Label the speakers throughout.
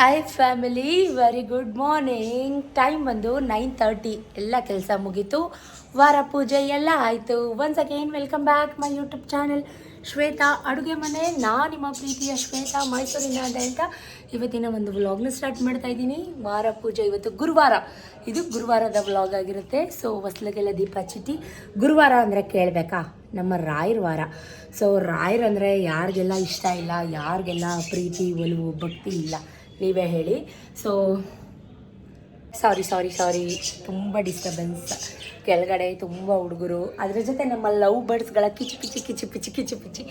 Speaker 1: Hi family very good morning time ಬಂದು nine thirty ಎಲ್ಲ ಕೆಲಸ ಮುಗೀತು. ವಾರ ಪೂಜೆ ಎಲ್ಲ ಆಯಿತು. Once again welcome back my YouTube channel Shweta, ಅಡುಗೆ ಮನೆ. ನಾ ನಿಮ್ಮ ಪ್ರೀತಿಯ ಶ್ವೇತಾ, ಮೈಸೂರಿನ ಅಂತ ಇವತ್ತಿನ ಒಂದು ವ್ಲಾಗ್ನ ಸ್ಟಾರ್ಟ್ ಮಾಡ್ತಾ ಇದ್ದೀನಿ. ವಾರ ಪೂಜೆ ಇವತ್ತು ಗುರುವಾರ. ಇದು ಗುರುವಾರದ ವ್ಲಾಗ್ ಆಗಿರುತ್ತೆ. ಸೊ ಹೊಸ್ಲಿಗೆಲ್ಲ ದೀಪ ಚಿಟ್ಟಿ ಗುರುವಾರ ಅಂದರೆ ಕೇಳಬೇಕಾ? ನಮ್ಮ ರಾಯರ ವಾರ. ಸೊ ರಾಯರಂದರೆ ಯಾರಿಗೆಲ್ಲ ಇಷ್ಟ ಇಲ್ಲ, ಯಾರಿಗೆಲ್ಲ ಪ್ರೀತಿ, ಒಲವು, ಭಕ್ತಿ ಇಲ್ಲ. ನೀವೇ ಹೇಳಿ. ಸೊ ಸಾರಿ ಸಾರಿ ಸಾರಿ ತುಂಬ ಡಿಸ್ಟರ್ಬೆನ್ಸ್ ಕೆಳಗಡೆ ತುಂಬ ಹುಡುಗರು. ಅದರ ಜೊತೆ ನಮ್ಮ ಲವ್ ಬರ್ಡ್ಸ್ಗಳ ಕಿಚಿ ಕಿಚಿ ಕಿಚಿ, ಪಿಚಿ ಕಿಚಿ, ಪಿಚಿ.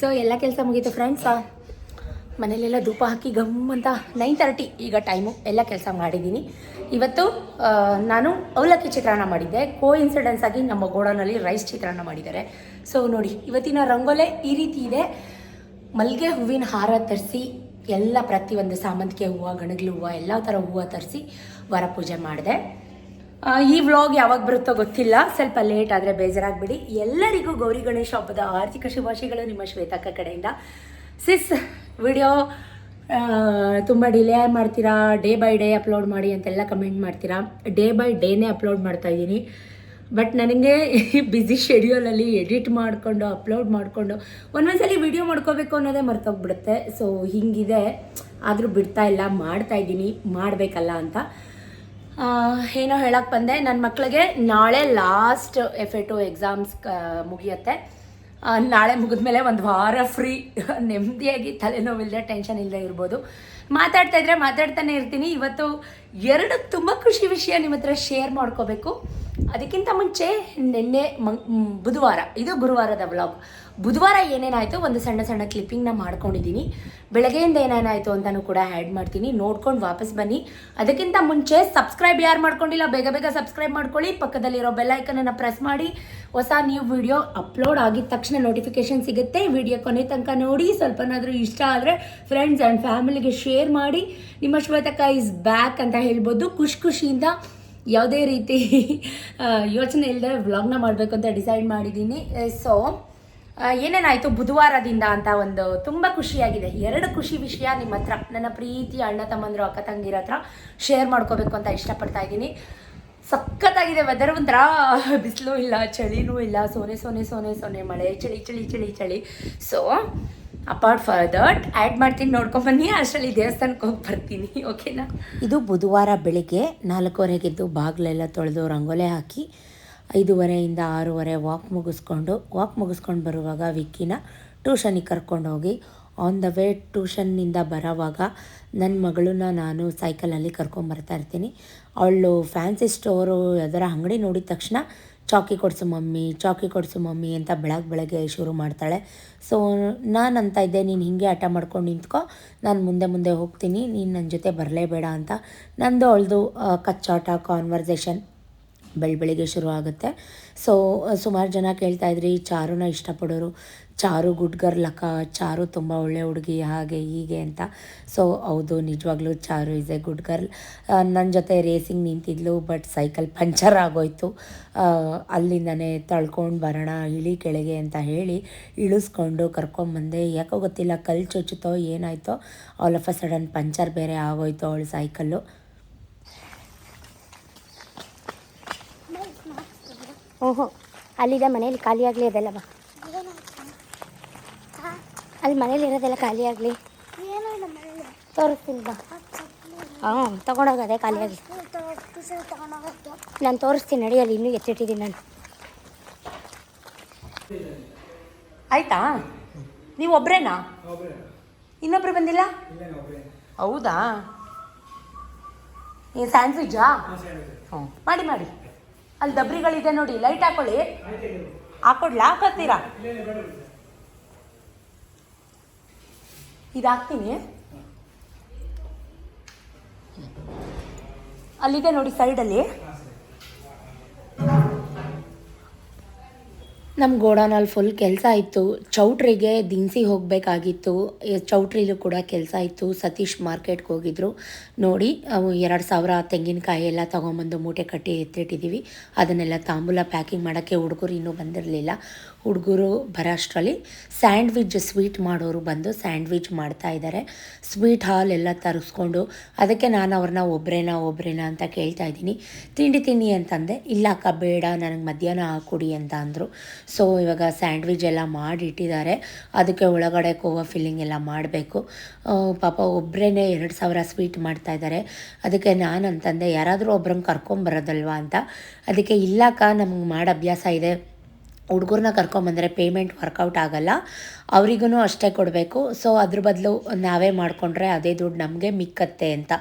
Speaker 1: ಸೊ ಎಲ್ಲ ಕೆಲಸ ಮುಗೀತು ಫ್ರೆಂಡ್ಸ್ ಮನೇಲೆಲ್ಲ ಧೂಪ ಹಾಕಿ ಗಮ್ ಅಂತ ನೈನ್ ತರ್ಟಿ ಈಗ ಟೈಮು ಎಲ್ಲ ಕೆಲಸ ಮಾಡಿದ್ದೀನಿ. ಇವತ್ತು ನಾನು ಅವಲಕ್ಕಿ ಚಿತ್ರಾನ್ನ ಮಾಡಿದ್ದೆ. ಕೋ ಇನ್ಸಿಡೆನ್ಸ್ ಆಗಿ ನಮ್ಮ ಗೋಡನಲ್ಲಿ ರೈಸ್ ಚಿತ್ರಾನ್ನ ಮಾಡಿದ್ದಾರೆ. ಸೊ ನೋಡಿ, ಇವತ್ತಿನ ರಂಗೋಲೆ ಈ ರೀತಿ ಇದೆ. ಮಲ್ಲಿಗೆ ಹೂವಿನ ಹಾರ ತರಿಸಿ ಎಲ್ಲ ಪ್ರತಿಯೊಂದು ಸಾಮಂತಿಗೆ ಹೂವು, ಗಣಗ್ಲು ಹೂವು, ಎಲ್ಲ ಥರ ಹೂವು ತರಿಸಿ ವರ ಪೂಜೆ ಮಾಡಿದೆ ಈ ವ್ಲಾಗ್ ಯಾವಾಗ ಬರುತ್ತೋ ಗೊತ್ತಿಲ್ಲ. ಸ್ವಲ್ಪ ಲೇಟ್ ಆದರೆ ಬೇಜಾರಾಗ್ಬಿಡಿ. ಎಲ್ಲರಿಗೂ ಗೌರಿ ಗಣೇಶ ಹಬ್ಬದ ಆರ್ಥಿಕ ಶುಭಾಶಯಗಳು ನಿಮ್ಮ ಶ್ವೇತಕ್ಕ ಕಡೆಯಿಂದ. ಸಿಸ್ ವಿಡಿಯೋ ತುಂಬ ಡಿಲೇ ಮಾಡ್ತೀರಾ? ಡೇ ಬೈ ಡೇ ಅಪ್ಲೋಡ್ ಮಾಡಿ ಅಂತೆಲ್ಲ ಕಮೆಂಟ್ ಮಾಡ್ತೀರಾ? ಡೇ ಬೈ ಡೇನೇ ಅಪ್ಲೋಡ್ ಮಾಡ್ತಾ ಇದ್ದೀನಿ. ಬಟ್ ನನಗೆ ಬ್ಯುಸಿ ಶೆಡ್ಯೂಲಲ್ಲಿ ಎಡಿಟ್ ಮಾಡಿಕೊಂಡು ಅಪ್ಲೋಡ್ ಮಾಡಿಕೊಂಡು ಒಂದೊಂದ್ಸಲಿ ವಿಡಿಯೋ ಮಾಡ್ಕೋಬೇಕು ಅನ್ನೋದೇ ಮರ್ತೋಗ್ಬಿಡುತ್ತೆ. ಸೊ ಹಿಂಗಿದೆ. ಆದರೂ ಬಿಡ್ತಾ ಇಲ್ಲ, ಮಾಡ್ತಾ ಇದ್ದೀನಿ, ಮಾಡಬೇಕಲ್ಲ ಅಂತ. ಏನೋ ಹೇಳಕ್ಕೆ ಬಂದೆ. ನನ್ನ ಮಕ್ಕಳಿಗೆ ನಾಳೆ last F A two exams ಮುಗಿಯುತ್ತೆ. ನಾಳೆ ಮುಗಿದ್ಮೇಲೆ ಒಂದು ವಾರ ಫ್ರೀ ನೆಮ್ಮದಿಯಾಗಿ ತಲೆನೋವಿಲ್ಲದೆ ಟೆನ್ಷನ್ ಇಲ್ಲದೆ ಇರ್ಬೋದು. ಮಾತಾಡ್ತಾ ಇದ್ರೆ ಮಾತಾಡ್ತಾನೆ ಇರ್ತೀನಿ. ಇವತ್ತು ಎರಡು ತುಂಬ ಖುಷಿ ವಿಷಯ ನಿಮ್ಮ ಹತ್ರ ಶೇರ್ ಮಾಡ್ಕೋಬೇಕು. ಅದಕ್ಕಿಂತ ಮುಂಚೆ ನಿನ್ನೆ ಬುಧವಾರ, ಇದು ಗುರುವಾರದ ಬ್ಲಾಗ್ ಬುಧವಾರ ಏನೇನಾಯಿತು ಒಂದು ಸಣ್ಣ ಸಣ್ಣ ಕ್ಲಿಪ್ಪಿಂಗ್ನ ಮಾಡ್ಕೊಂಡಿದ್ದೀನಿ ಬೆಳಗ್ಗೆಯಿಂದ ಏನೇನಾಯಿತು ಅಂತಲೂ ಕೂಡ ಆ್ಯಡ್ ಮಾಡ್ತೀನಿ. ನೋಡ್ಕೊಂಡು ವಾಪಸ್ ಬನ್ನಿ. ಅದಕ್ಕಿಂತ ಮುಂಚೆ ಸಬ್ಸ್ಕ್ರೈಬ್ ಯಾರು ಮಾಡ್ಕೊಂಡಿಲ್ಲ, ಬೇಗ ಬೇಗ ಸಬ್ಸ್ಕ್ರೈಬ್ ಮಾಡ್ಕೊಳ್ಳಿ. ಪಕ್ಕದಲ್ಲಿರೋ ಬೆಲ್ಲೈಕನನ್ನು ಪ್ರೆಸ್ ಮಾಡಿ. ಹೊಸ ನ್ಯೂ ವಿಡಿಯೋ ಅಪ್ಲೋಡ್ ಆಗಿದ ತಕ್ಷಣ ನೋಟಿಫಿಕೇಶನ್ ಸಿಗುತ್ತೆ. ವಿಡಿಯೋ ಕೊನೆ ತನಕ ನೋಡಿ. ಸ್ವಲ್ಪನಾದರೂ ಇಷ್ಟ ಆದರೆ ಫ್ರೆಂಡ್ಸ್ ಆ್ಯಂಡ್ ಫ್ಯಾಮಿಲಿಗೆ ಶೇರ್ ಮಾಡಿ. ನಿಮ್ಮ ಶ್ವೇತಕ ಇಸ್ ಬ್ಯಾಕ್ ಅಂತ ಹೇಳ್ಬೋದು. ಖುಷಿ ಖುಷಿಯಿಂದ ಯಾವುದೇ ರೀತಿ ಯೋಚನೆ ಇಲ್ಲದೆ ವ್ಲಾಗ್ನ ಮಾಡಬೇಕು ಅಂತ ಡಿಸೈಡ್ ಮಾಡಿದ್ದೀನಿ. ಸೊ ಏನೇನಾಯಿತು ಬುಧವಾರದಿಂದ ಅಂತ ಒಂದು ತುಂಬ ಖುಷಿಯಾಗಿದೆ. ಎರಡು ಖುಷಿ ವಿಷಯ ನಿಮ್ಮ ಹತ್ರ. ನನ್ನ ಪ್ರೀತಿ ಅಣ್ಣ ತಮ್ಮಂದರು, ಅಕ್ಕ ತಂಗಿರ ಹತ್ರ ಶೇರ್ ಮಾಡ್ಕೋಬೇಕು ಅಂತ ಇಷ್ಟಪಡ್ತಾ ಇದ್ದೀನಿ. ಸಖತ್ತಾಗಿದೆ ವೆದರ್ ಒಂಥರ. ಬಿಸಿಲು ಇಲ್ಲ, ಚಳಿನೂ ಇಲ್ಲ, ಸೋನೆ ಸೋನೆ ಸೋನೆ ಸೋನೆ ಮಳೆ, ಚಳಿ ಚಳಿ ಚಳಿ ಚಳಿ. So apart for that add ಮಾಡ್ತೀನಿ ನೋಡ್ಕೊಂಬನ್ನಿ ಅಷ್ಟರಲ್ಲಿ ದೇವಸ್ಥಾನಕ್ಕೆ ಹೋಗಿ ಬರ್ತೀನಿ ಓಕೆನಾ ಇದು ಬುಧವಾರ ಬೆಳಿಗ್ಗೆ ನಾಲ್ಕೂವರೆಗೆದ್ದು ಬಾಗಿಲೆಲ್ಲ ತೊಳೆದು ರಂಗೋಲೆ ಹಾಕಿ ಐದೂವರೆಯಿಂದ ಆರೂವರೆ ವಾಕ್ ಮುಗಿಸ್ಕೊಂಡು ವಾಕ್ ಮುಗಿಸ್ಕೊಂಡು ಬರುವಾಗ ವಿಕ್ಕಿನ ಟ್ಯೂಷನಿಗೆ ಕರ್ಕೊಂಡು ಹೋಗಿ ಆನ್ ದ ವೇ ಟ್ಯೂಷನ್ನಿಂದ ಬರೋವಾಗ ನನ್ನ ಮಗಳನ್ನ ನಾನು ಸೈಕಲಲ್ಲಿ ಕರ್ಕೊಂಬರ್ತಾ ಇರ್ತೀನಿ. ಅವಳು ಫ್ಯಾನ್ಸಿ ಸ್ಟೋರು ಯಾವ್ದಾರ ಅಂಗಡಿ ನೋಡಿದ ತಕ್ಷಣ ಚಾಕಿ ಕೊಡಿಸು ಮಮ್ಮಿ, ಚಾಕಿ ಕೊಡಿಸು ಮಮ್ಮಿ ಅಂತ ಬೆಳಗ್ಗೆ ಬೆಳಗ್ಗೆ ಶುರು ಮಾಡ್ತಾಳೆ. ಸೊ ನಾನು ಅಂತ ಇದ್ದೆ, ನೀನು ಹೀಗೆ ಆಟ ಮಾಡ್ಕೊಂಡು ನಿಂತ್ಕೊ, ನಾನು ಮುಂದೆ ಮುಂದೆ ಹೋಗ್ತೀನಿ, ನೀನು ನನ್ನ ಜೊತೆ ಬರಲೇಬೇಡ ಅಂತ. ನಂದು ಅವಳದು ಕಚ್ಚಾಟ ಕಾನ್ವರ್ಸೇಷನ್ ಬೆಳ ಬೆಳಿಗ್ಗೆ ಶುರು ಆಗುತ್ತೆ. ಸೊ ಸುಮಾರು ಜನ ಕೇಳ್ತಾಯಿದ್ರಿ ಚಾರುನ ಇಷ್ಟಪಡೋರು. ಚಾರು ಗುಡ್ ಗರ್ಲ್ ಚಾರು ತುಂಬ ಒಳ್ಳೆ ಹುಡುಗಿ, ಹಾಗೆ ಹೀಗೆ ಅಂತ. ಸೊ ಹೌದು, ನಿಜವಾಗ್ಲೂ Charu is a good girl ನನ್ನ ಜೊತೆ ರೇಸಿಂಗ್ ನಿಂತಿದ್ಲು ಬಟ್ ಸೈಕಲ್ ಪಂಚರ್ ಆಗೋಯ್ತು. ಅಲ್ಲಿಂದನೇ ತಳ್ಕೊಂಡು ಬರೋಣ, ಇಳಿ ಕೆಳಗೆ ಅಂತ ಹೇಳಿ ಇಳಿಸ್ಕೊಂಡು ಕರ್ಕೊಂಬಂದೆ ಯಾಕೋ ಗೊತ್ತಿಲ್ಲ, ಕಲ್ಲು ಚುಚ್ಚುತ್ತೋ ಏನಾಯ್ತೋ all of a sudden puncture ಬೇರೆ ಆಗೋಯ್ತು ಅವಳು ಸೈಕಲ್ಲು
Speaker 2: ಓಹೋ, ಅಲ್ಲಿದೆ ಮನೇಲಿ ಖಾಲಿ ಆಗಲಿ ಅದೆಲ್ಲ ಬಾ ಅಲ್ಲಿ ಮನೇಲಿ ಇರೋದೆಲ್ಲ ಖಾಲಿ ಆಗಲಿ. ತೋರಿಸ್ತೀನಿ ಬಾ. ಹಾಂ ತಗೊಂಡೋಗದೆ ಖಾಲಿ ಆಗಲಿ ನಾನು ತೋರಿಸ್ತೀನಿ ನಡಿ ಅಲ್ಲಿ ಇನ್ನೂ ಎತ್ತಿಟ್ಟಿದ್ದೀನಿ ನಾನು.
Speaker 1: ಆಯ್ತಾ? ನೀವು ಒಬ್ಬರೇನಾ ಇನ್ನೊಬ್ರು ಬಂದಿಲ್ಲ? ಹೌದಾ? ಈ ಸ್ಯಾಂಡ್ವಿಜ್ಜಾ ಹ್ಞೂ ಮಾಡಿ ಮಾಡಿ. ಅಲ್ಲಿ ದಬ್ರಿಗಳಿದೆ ನೋಡಿ ಲೈಟ್ ಹಾಕೊಳ್ಳಿ. ಹಾಕೊಡ್ಲಾ? ಹಾಕೋತೀರಾ ಇದು ಹಾಕ್ತೀನಿ. ಅಲ್ಲಿದೆ ನೋಡಿ ಸೈಡಲ್ಲಿ. ನಮ್ಮ ಗೋಡೌನಲ್ಲಿ ಫುಲ್ ಕೆಲಸ ಇತ್ತು. ಚೌಟ್ರಿಗೆ ದಿನಸಿ ಹೋಗಬೇಕಾಗಿತ್ತು. ಚೌಟ್ರಿಲೂ ಕೂಡ ಕೆಲಸ ಇತ್ತು. ಸತೀಶ್ ಮಾರ್ಕೆಟ್ಗೆ ಹೋಗಿದ್ರು. ನೋಡಿ ಎರಡು ಸಾವಿರ ತೆಂಗಿನಕಾಯಿ ಎಲ್ಲ ತೊಗೊಂಬಂದು ಮೂಟೆ ಕಟ್ಟಿ ಎತ್ತಿಟ್ಟಿದ್ದೀವಿ ಅದನ್ನೆಲ್ಲ ತಾಂಬೂಲ ಪ್ಯಾಕಿಂಗ್ ಮಾಡೋಕ್ಕೆ ಹುಡುಗರು ಇನ್ನೂ ಬಂದಿರಲಿಲ್ಲ.
Speaker 3: ಹುಡುಗರು ಬರೋ ಅಷ್ಟರಲ್ಲಿ ಸ್ಯಾಂಡ್ವಿಚ್ ಸ್ವೀಟ್ ಮಾಡೋರು ಬಂದು ಸ್ಯಾಂಡ್ವಿಚ್ ಮಾಡ್ತಾ ಇದ್ದಾರೆ. ಸ್ವೀಟ್ ಹಾಲ್ ಎಲ್ಲ ತರಿಸ್ಕೊಂಡು ಅದಕ್ಕೆ ನಾನು ಅವ್ರನ್ನ ಒಬ್ಬರೇನಾ ಒಬ್ಬರೇನಾ ಅಂತ ಕೇಳ್ತಾ ಇದ್ದೀನಿ. ತಿಂಡಿ ತಿನ್ನಿ ಅಂತಂದೆ. ಇಲ್ಲ ಅಕ್ಕ, ಬೇಡ, ನನಗೆ ಮಧ್ಯಾಹ್ನ ಹಾಕ್ಕೊಡಿ ಅಂತ ಅಂದರು. ಸೊ ಇವಾಗ ಸ್ಯಾಂಡ್ವಿಚ್ ಎಲ್ಲ ಮಾಡಿ ಇಟ್ಟಿದ್ದಾರೆ ಅದಕ್ಕೆ ಒಳಗಡೆ ಕೋವಾ ಫಿಲ್ಲಿಂಗ್ ಎಲ್ಲ ಮಾಡಬೇಕು. ಪಾಪ ಒಬ್ಬರೇ ಎರಡು ಸಾವಿರ ಸ್ವೀಟ್ ಮಾಡ್ತಾ ಇದ್ದಾರೆ. ಅದಕ್ಕೆ ನಾನು ಅಂತಂದೆ ಯಾರಾದರೂ ಒಬ್ರನ್ನ ಕರ್ಕೊಂಬರೋದಲ್ವಾ ಅಂತ. ಅದಕ್ಕೆ ಇಲ್ಲಕ್ಕ ನಮ್ಗೆ ಮಾಡೋ ಅಭ್ಯಾಸ ಇದೆ. ಹುಡುಗರನ್ನ ಕರ್ಕೊಂಬಂದರೆ ಪೇಮೆಂಟ್ ವರ್ಕೌಟ್ ಆಗಲ್ಲ. ಅವರಿಗೂ ಅಷ್ಟೇ ಕೊಡಬೇಕು. ಸೊ ಅದ್ರ ಬದಲು ನಾವೇ ಮಾಡಿಕೊಂಡ್ರೆ ಅದೇ ದುಡ್ಡು ನಮಗೆ ಮಿಕ್ಕತ್ತೆ ಅಂತ.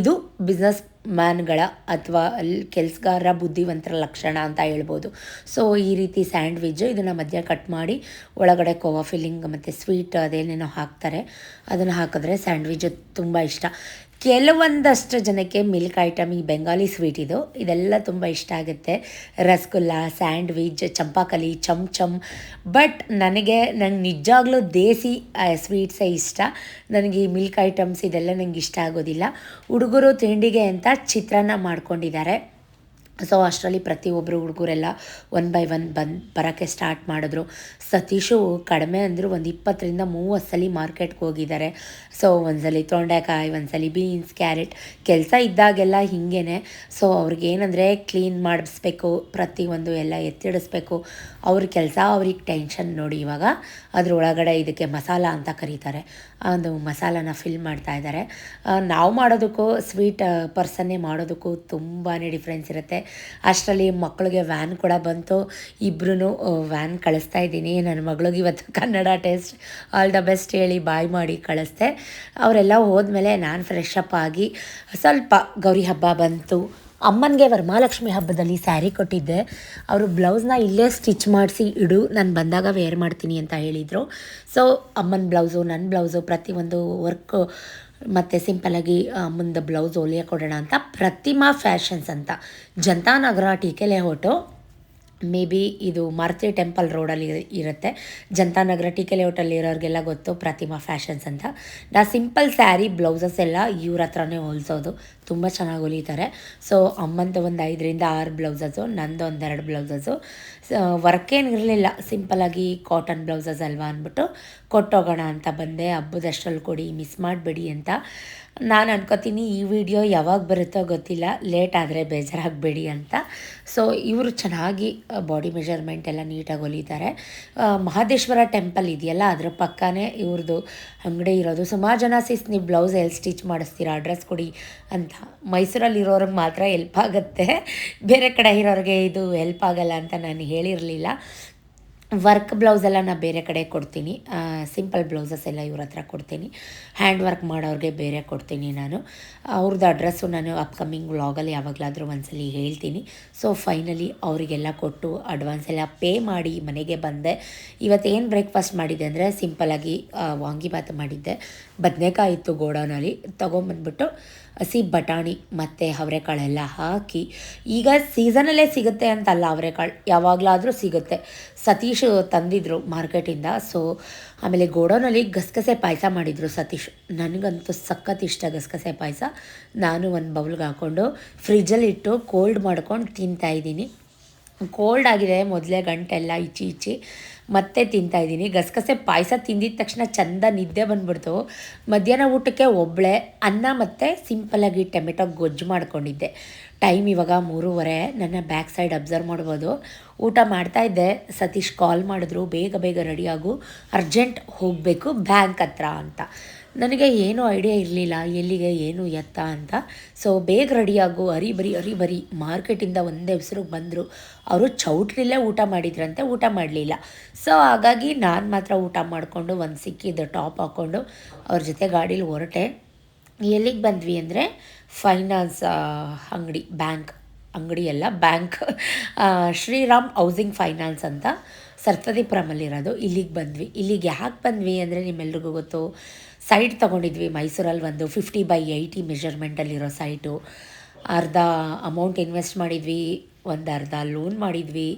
Speaker 3: ಇದು ಬಿಸ್ನೆಸ್ ಮ್ಯಾನ್ಗಳ ಅಥವಾ ಅಲ್ಲಿ ಕೆಲಸಗಾರರ ಬುದ್ಧಿವಂತರ ಲಕ್ಷಣ ಅಂತ ಹೇಳ್ಬೋದು. ಸೊ ಈ ರೀತಿ ಸ್ಯಾಂಡ್ವಿಜ್ ಇದನ್ನು ಮಧ್ಯ ಕಟ್ ಮಾಡಿ, ಒಳಗಡೆ ಕೋವಾ ಫಿಲ್ಲಿಂಗ್ ಮತ್ತು ಸ್ವೀಟ್ ಅದೇನೇನೋ ಹಾಕ್ತಾರೆ. ಅದನ್ನು ಹಾಕಿದ್ರೆ ಸ್ಯಾಂಡ್ವಿಜ್ ತುಂಬ ಇಷ್ಟ. ಕೆಲವೊಂದಷ್ಟು ಜನಕ್ಕೆ ಮಿಲ್ಕ್ ಐಟಮ್ ಈ ಬೆಂಗಾಲಿ ಸ್ವೀಟ್ ಇದು. ಇದೆಲ್ಲ ತುಂಬ ಇಷ್ಟ ಆಗುತ್ತೆ. ರಸಗುಲ್ಲ, ಸ್ಯಾಂಡ್ವಿಚ್, ಚಂಪಾಕಲಿ, ಚಮ್ ಚಮ್. ಬಟ್ ನನಗೆ, ನಂಗೆ ನಿಜವಾಗ್ಲೂ ದೇಸಿ ಸ್ವೀಟ್ಸೇ ಇಷ್ಟ. ನನಗೆ ಈ ಮಿಲ್ಕ್ ಐಟಮ್ಸ್ ಇದೆಲ್ಲ ನನಗೆ ಇಷ್ಟ ಆಗೋದಿಲ್ಲ. ಹುಡುಗರು ತಿಂಡಿಗೆ ಅಂತ ಚಿತ್ರಾನ್ನ ಮಾಡ್ಕೊಂಡಿದ್ದಾರೆ. ಸೊ ಅಷ್ಟರಲ್ಲಿ ಪ್ರತಿಯೊಬ್ಬರು ಹುಡುಗರೆಲ್ಲ ಒನ್ ಬೈ ಒನ್ ಬಂದು ಬರೋಕ್ಕೆ ಸ್ಟಾರ್ಟ್ ಮಾಡಿದ್ರು. ಸತೀಶು ಕಡಿಮೆ ಅಂದರೂ ಒಂದು ಇಪ್ಪತ್ತರಿಂದ ಮೂವತ್ತು ಸಲ ಮಾರ್ಕೆಟ್ಗೆ ಹೋಗಿದ್ದಾರೆ ಸೊ ಒಂದ್ಸಲಿ ತೊಂಡೆಕಾಯಿ, ಒಂದ್ಸಲಿ ಬೀನ್ಸ್ ಕ್ಯಾರೆಟ್ ಕೆಲಸ ಇದ್ದಾಗೆಲ್ಲ ಹಿಂಗೇ ಸೊ ಅವ್ರಿಗೇನಂದರೆ ಕ್ಲೀನ್ ಮಾಡಿಸ್ಬೇಕು ಪ್ರತಿಯೊಂದು ಎಲ್ಲ ಎತ್ತಿಡಿಸ್ಬೇಕು. ಅವ್ರ ಕೆಲಸ ಅವ್ರಿಗೆ ಟೆನ್ಷನ್ ನೋಡಿ ಇವಾಗ ಅದರೊಳಗಡೆ ಇದಕ್ಕೆ ಮಸಾಲ ಅಂತ ಕರೀತಾರೆ. ಒಂದು ಮಸಾಲಾನ ಫಿಲ್ ಮಾಡ್ತಾ ಇದ್ದಾರೆ ನಾವು ಮಾಡೋದಕ್ಕೂ ಸ್ವೀಟ್ ಪರ್ಸನ್ನೇ ಮಾಡೋದಕ್ಕೂ ತುಂಬಾ ಡಿಫ್ರೆನ್ಸ್ ಇರುತ್ತೆ. ಅಷ್ಟರಲ್ಲಿ ಮಕ್ಕಳಿಗೆ ವ್ಯಾನ್ ಕೂಡ ಬಂತು. ಇಬ್ಬರೂ ವ್ಯಾನ್ ಕಳಿಸ್ತಾ ಇದ್ದೀನಿ. ನನ್ನ ಮಗಳಿಗೆ ಇವತ್ತು Kannada test all the best ಹೇಳಿ ಬಾಯ್ ಮಾಡಿ ಕಳಿಸ್ದೆ. ಅವರೆಲ್ಲ ಹೋದ್ಮೇಲೆ ನಾನು ಫ್ರೆಶ್ ಅಪ್ ಆಗಿ ಸ್ವಲ್ಪ ಗೌರಿ ಹಬ್ಬ ಬಂತು. ಅಮ್ಮನಿಗೆ ವರಮಹಾಲಕ್ಷ್ಮಿ ಹಬ್ಬದಲ್ಲಿ ಸ್ಯಾರಿ ಕೊಟ್ಟಿದ್ದೆ. ಅವರು ಬ್ಲೌಸ್ನ ಇಲ್ಲೇ ಸ್ಟಿಚ್ ಮಾಡಿಸಿ, ಇಡು, ನಾನು ಬಂದಾಗ ವೇರ್ ಮಾಡ್ತೀನಿ ಅಂತ ಹೇಳಿದರು. ಸೊ ಅಮ್ಮನ ಬ್ಲೌಸು ನನ್ನ ಬ್ಲೌಸು, ಪ್ರತಿಯೊಂದು ವರ್ಕು ಮತ್ತು ಸಿಂಪಲಾಗಿ ಮುಂದೆ ಬ್ಲೌಸ್ ಹೊಲಿಯೋ ಕೊಡೋಣ ಅಂತ ಪ್ರತಿಮಾ ಫ್ಯಾಷನ್ಸ್ ಅಂತ. ಜನತಾನಗರ ಟೀಕೆಲೆ ಹೊಟ್ಟು ಮೇ ಬಿ ಇದು ಮಾರುತಿ ಟೆಂಪಲ್ ರೋಡಲ್ಲಿ ಇರುತ್ತೆ. ಜನತಾನಗರ ಕೆ ಲೇಔಟಲ್ಲಿ ಇರೋರಿಗೆಲ್ಲ ಗೊತ್ತು ಪ್ರತಿಮಾ ಫ್ಯಾಷನ್ಸ್ ಅಂತ. ನಾ ಸಿಂಪಲ್ ಸ್ಯಾರಿ ಬ್ಲೌಸಸ್ ಎಲ್ಲ ಇವ್ರ ಹತ್ರನೇ ಹೊಲಿಸೋದು. ತುಂಬ ಚೆನ್ನಾಗಿ ಹೊಲಿತಾರೆ. ಸೊ ಅಮ್ಮಂದು ಒಂದು ಐದರಿಂದ ಆರು ಬ್ಲೌಸಸ್ಸು ನಂದು ಒಂದೆರಡು ಬ್ಲೌಸಸ್ಸು ವರ್ಕ್ ಏನಿರಲಿಲ್ಲ ಸಿಂಪಲಾಗಿ ಕಾಟನ್ ಬ್ಲೌಸಸ್ ಅಲ್ವಾ ಅಂದ್ಬಿಟ್ಟು ಕೊಟ್ಟೋಗೋಣ ಅಂತ ಬಂದೆ. ಹಬ್ಬದಷ್ಟರಲ್ಲಿ ಕೊಡಿ ಮಿಸ್ ಮಾಡಬೇಡಿ ಅಂತ. ನಾನು ಅನ್ಕೋತೀನಿ ಈ ವಿಡಿಯೋ ಯಾವಾಗ ಬರುತ್ತೋ ಗೊತ್ತಿಲ್ಲ. ಲೇಟ್ ಆದರೆ ಬೇಜಾರಾಗಬೇಡಿ ಅಂತ. ಸೊ ಇವರು ಚೆನ್ನಾಗಿ ಬಾಡಿ ಮೆಷರ್ಮೆಂಟ್ ಎಲ್ಲ ನೀಟಾಗಿ ಹೊಲಿತಾರೆ. ಮಹದೇಶ್ವರ ಟೆಂಪಲ್ ಇದೆಯಲ್ಲ, ಅದ್ರ ಪಕ್ಕನೇ ಇವ್ರದ್ದು ಅಂಗಡಿ ಇರೋದು. ಸುಮಾರು ಜನ ಸಿಸ್ ನೀವು ಬ್ಲೌಸ್ ಎಲ್ಲಿ ಸ್ಟಿಚ್ ಮಾಡಿಸ್ತೀರಾ ಅಡ್ರೆಸ್ ಕೊಡಿ ಅಂತ. ಮೈಸೂರಲ್ಲಿ ಇರೋರಿಗೆ ಮಾತ್ರ ಹೆಲ್ಪ್ ಆಗುತ್ತೆ. ಬೇರೆ ಕಡೆ ಇರೋರಿಗೆ ಇದು ಹೆಲ್ಪ್ ಆಗಲ್ಲ ಅಂತ ನಾನು ಹೇಳಿರಲಿಲ್ಲ. ವರ್ಕ್ ಬ್ಲೌಸ್ ಎಲ್ಲ ನಾನು ಬೇರೆ ಕಡೆ ಕೊಡ್ತೀನಿ. ಸಿಂಪಲ್ ಬ್ಲೌಸಸ್ ಎಲ್ಲ ಇವ್ರ ಹತ್ರ ಕೊಡ್ತೀನಿ. ಹ್ಯಾಂಡ್ ವರ್ಕ್ ಮಾಡೋರಿಗೆ ಬೇರೆ ಕೊಡ್ತೀನಿ ನಾನು. ಅವ್ರದ್ದು ಅಡ್ರೆಸ್ಸು ನಾನು ಅಪ್ಕಮಿಂಗ್ ವ್ಲಾಗಲ್ಲಿ ಯಾವಾಗಲಾದರೂ ಒಂದ್ಸಲಿ ಹೇಳ್ತೀನಿ. ಸೊ ಫೈನಲಿ ಅವರಿಗೆಲ್ಲ ಕೊಟ್ಟು ಅಡ್ವಾನ್ಸ್ ಎಲ್ಲ ಪೇ ಮಾಡಿ ಮನೆಗೆ ಬಂದೆ. ಇವತ್ತೇನು ಬ್ರೇಕ್ಫಾಸ್ಟ್ ಮಾಡಿದ್ದೆ ಅಂದರೆ ಸಿಂಪಲಾಗಿ ವಾಂಗಿಭಾತ್ ಮಾಡಿದ್ದೆ. ಬದನೇಕಾಯಿ ಇತ್ತು ಗೋಡೌನಲ್ಲಿ. ತೊಗೊಂಬಂದ್ಬಿಟ್ಟು ಹಸಿ ಬಟಾಣಿ ಮತ್ತು ಅವರೆಕಾಳೆಲ್ಲ ಹಾಕಿ, ಈಗ ಸೀಸನಲ್ಲೇ ಸಿಗುತ್ತೆ ಅಂತಲ್ಲ ಅವರೆಕಾಳು, ಯಾವಾಗಲಾದರೂ ಸಿಗುತ್ತೆ. ಸತೀಶ್ ತಂದಿದ್ರು ಮಾರ್ಕೆಟಿಂದ, ಸೊ ಆಮೇಲೆ ಗೋಡೌನಲ್ಲಿ ಗಸಗಸೆ ಪಾಯಸ ಮಾಡಿದರು ಸತೀಶ್. ನನಗಂತೂ ಸಖತ್ ಇಷ್ಟ ಗಸಗಸೆ ಪಾಯಸ. ನಾನು ಒಂದು ಬೌಲ್ಗೆ ಹಾಕ್ಕೊಂಡು ಫ್ರಿಜ್ಜಲ್ಲಿಟ್ಟು ಕೋಲ್ಡ್ ಮಾಡ್ಕೊಂಡು ತಿಂತಾಯಿದ್ದೀನಿ ಕೋಲ್ಡ್ ಆಗಿದೆ, ಮೊದಲೇ ಗಂಟೆಲ್ಲ ಇಚ್ಚಿ ಇಚ್ಚಿ. ಮತ್ತೆ ತಿಂತಾ ಇದ್ದೀನಿ. ಗಸಗಸೆ ಪಾಯಸ ತಿಂದಿದ ತಕ್ಷಣ ಚಂದ ನಿದ್ದೆ ಬಂದ್ಬಿಡ್ತು. ಮಧ್ಯಾಹ್ನ ಊಟಕ್ಕೆ ಒಬ್ಬಳೆ ಅನ್ನ ಮತ್ತು ಸಿಂಪಲ್ಲಾಗಿ ಟೊಮೆಟೊ ಗೊಜ್ಜು ಮಾಡ್ಕೊಂಡಿದ್ದೆ. ಟೈಮ್ ಇವಾಗ ಮೂರುವರೆ, ನನ್ನ ಬ್ಯಾಕ್ ಸೈಡ್ ಅಬ್ಸರ್ವ್ ಮಾಡ್ಬೋದು. ಊಟ ಮಾಡ್ತಾ ಇದ್ದೆ. ಸತೀಶ್ ಕಾಲ್ ಮಾಡಿದ್ರು, ಬೇಗ ಬೇಗ ರೆಡಿಯಾಗು ಅರ್ಜೆಂಟ್ ಹೋಗಬೇಕು ಬ್ಯಾಂಕ್ ಹತ್ರ ಅಂತ. ನನಗೆ ಏನೂ ಐಡಿಯಾ ಇರಲಿಲ್ಲ, ಎಲ್ಲಿಗೆ ಏನು ಎತ್ತ ಅಂತ. ಸೊ ಬೇಗ ರೆಡಿಯಾಗು ಅರಿ ಬರಿ ಅರಿ ಬರಿ. ಮಾರ್ಕೆಟಿಂದ ಒಂದೇ ಹೆಸರಿಗೆ ಬಂದರು. ಅವರು ಚೌಟ್ರಿಲ್ಲೇ ಊಟ ಮಾಡಿದ್ರಂತೆ, ಊಟ ಮಾಡಲಿಲ್ಲ. ಸೊ ಹಾಗಾಗಿ ನಾನು ಮಾತ್ರ ಊಟ ಮಾಡಿಕೊಂಡು, ಒಂದು ಸಿಕ್ಕಿದ್ದು ಟಾಪ್ ಹಾಕ್ಕೊಂಡು ಅವ್ರ ಜೊತೆ ಗಾಡೀಲಿ ಹೊರಟೆ. ಎಲ್ಲಿಗೆ ಬಂದ್ವಿ ಅಂದರೆ ಫೈನಾನ್ಸ್ ಅಂಗಡಿ, ಬ್ಯಾಂಕ್, ಅಂಗಡಿ ಅಲ್ಲ, ಬ್ಯಾಂಕ್. ಶ್ರೀರಾಮ್ ಹೌಸಿಂಗ್ ಫೈನಾನ್ಸ್ ಅಂತ ಸರ್ತದಿಪುರಮಲ್ಲಿರೋದು ಇಲ್ಲಿಗೆ ಬಂದ್ವಿ. ಇಲ್ಲಿಗೆ ಯಾಕೆ ಬಂದ್ವಿ ಅಂದರೆ ನಿಮ್ಮೆಲ್ರಿಗೂ ಗೊತ್ತು. ಸೈಟ್ ತೊಗೊಂಡಿದ್ವಿ. ಮೈಸೂರಲ್ಲಿ ಒಂದು ಫಿಫ್ಟಿ ಬೈ ಏಯ್ಟಿ ಮೆಷರ್ಮೆಂಟಲ್ಲಿರೋ ಸೈಟು. ಅರ್ಧ ಅಮೌಂಟ್ ಇನ್ವೆಸ್ಟ್ ಮಾಡಿದ್ವಿ. ಒಂದು ಅರ್ಧ ಲೋನ್ ಮಾಡಿದ್ವಿ.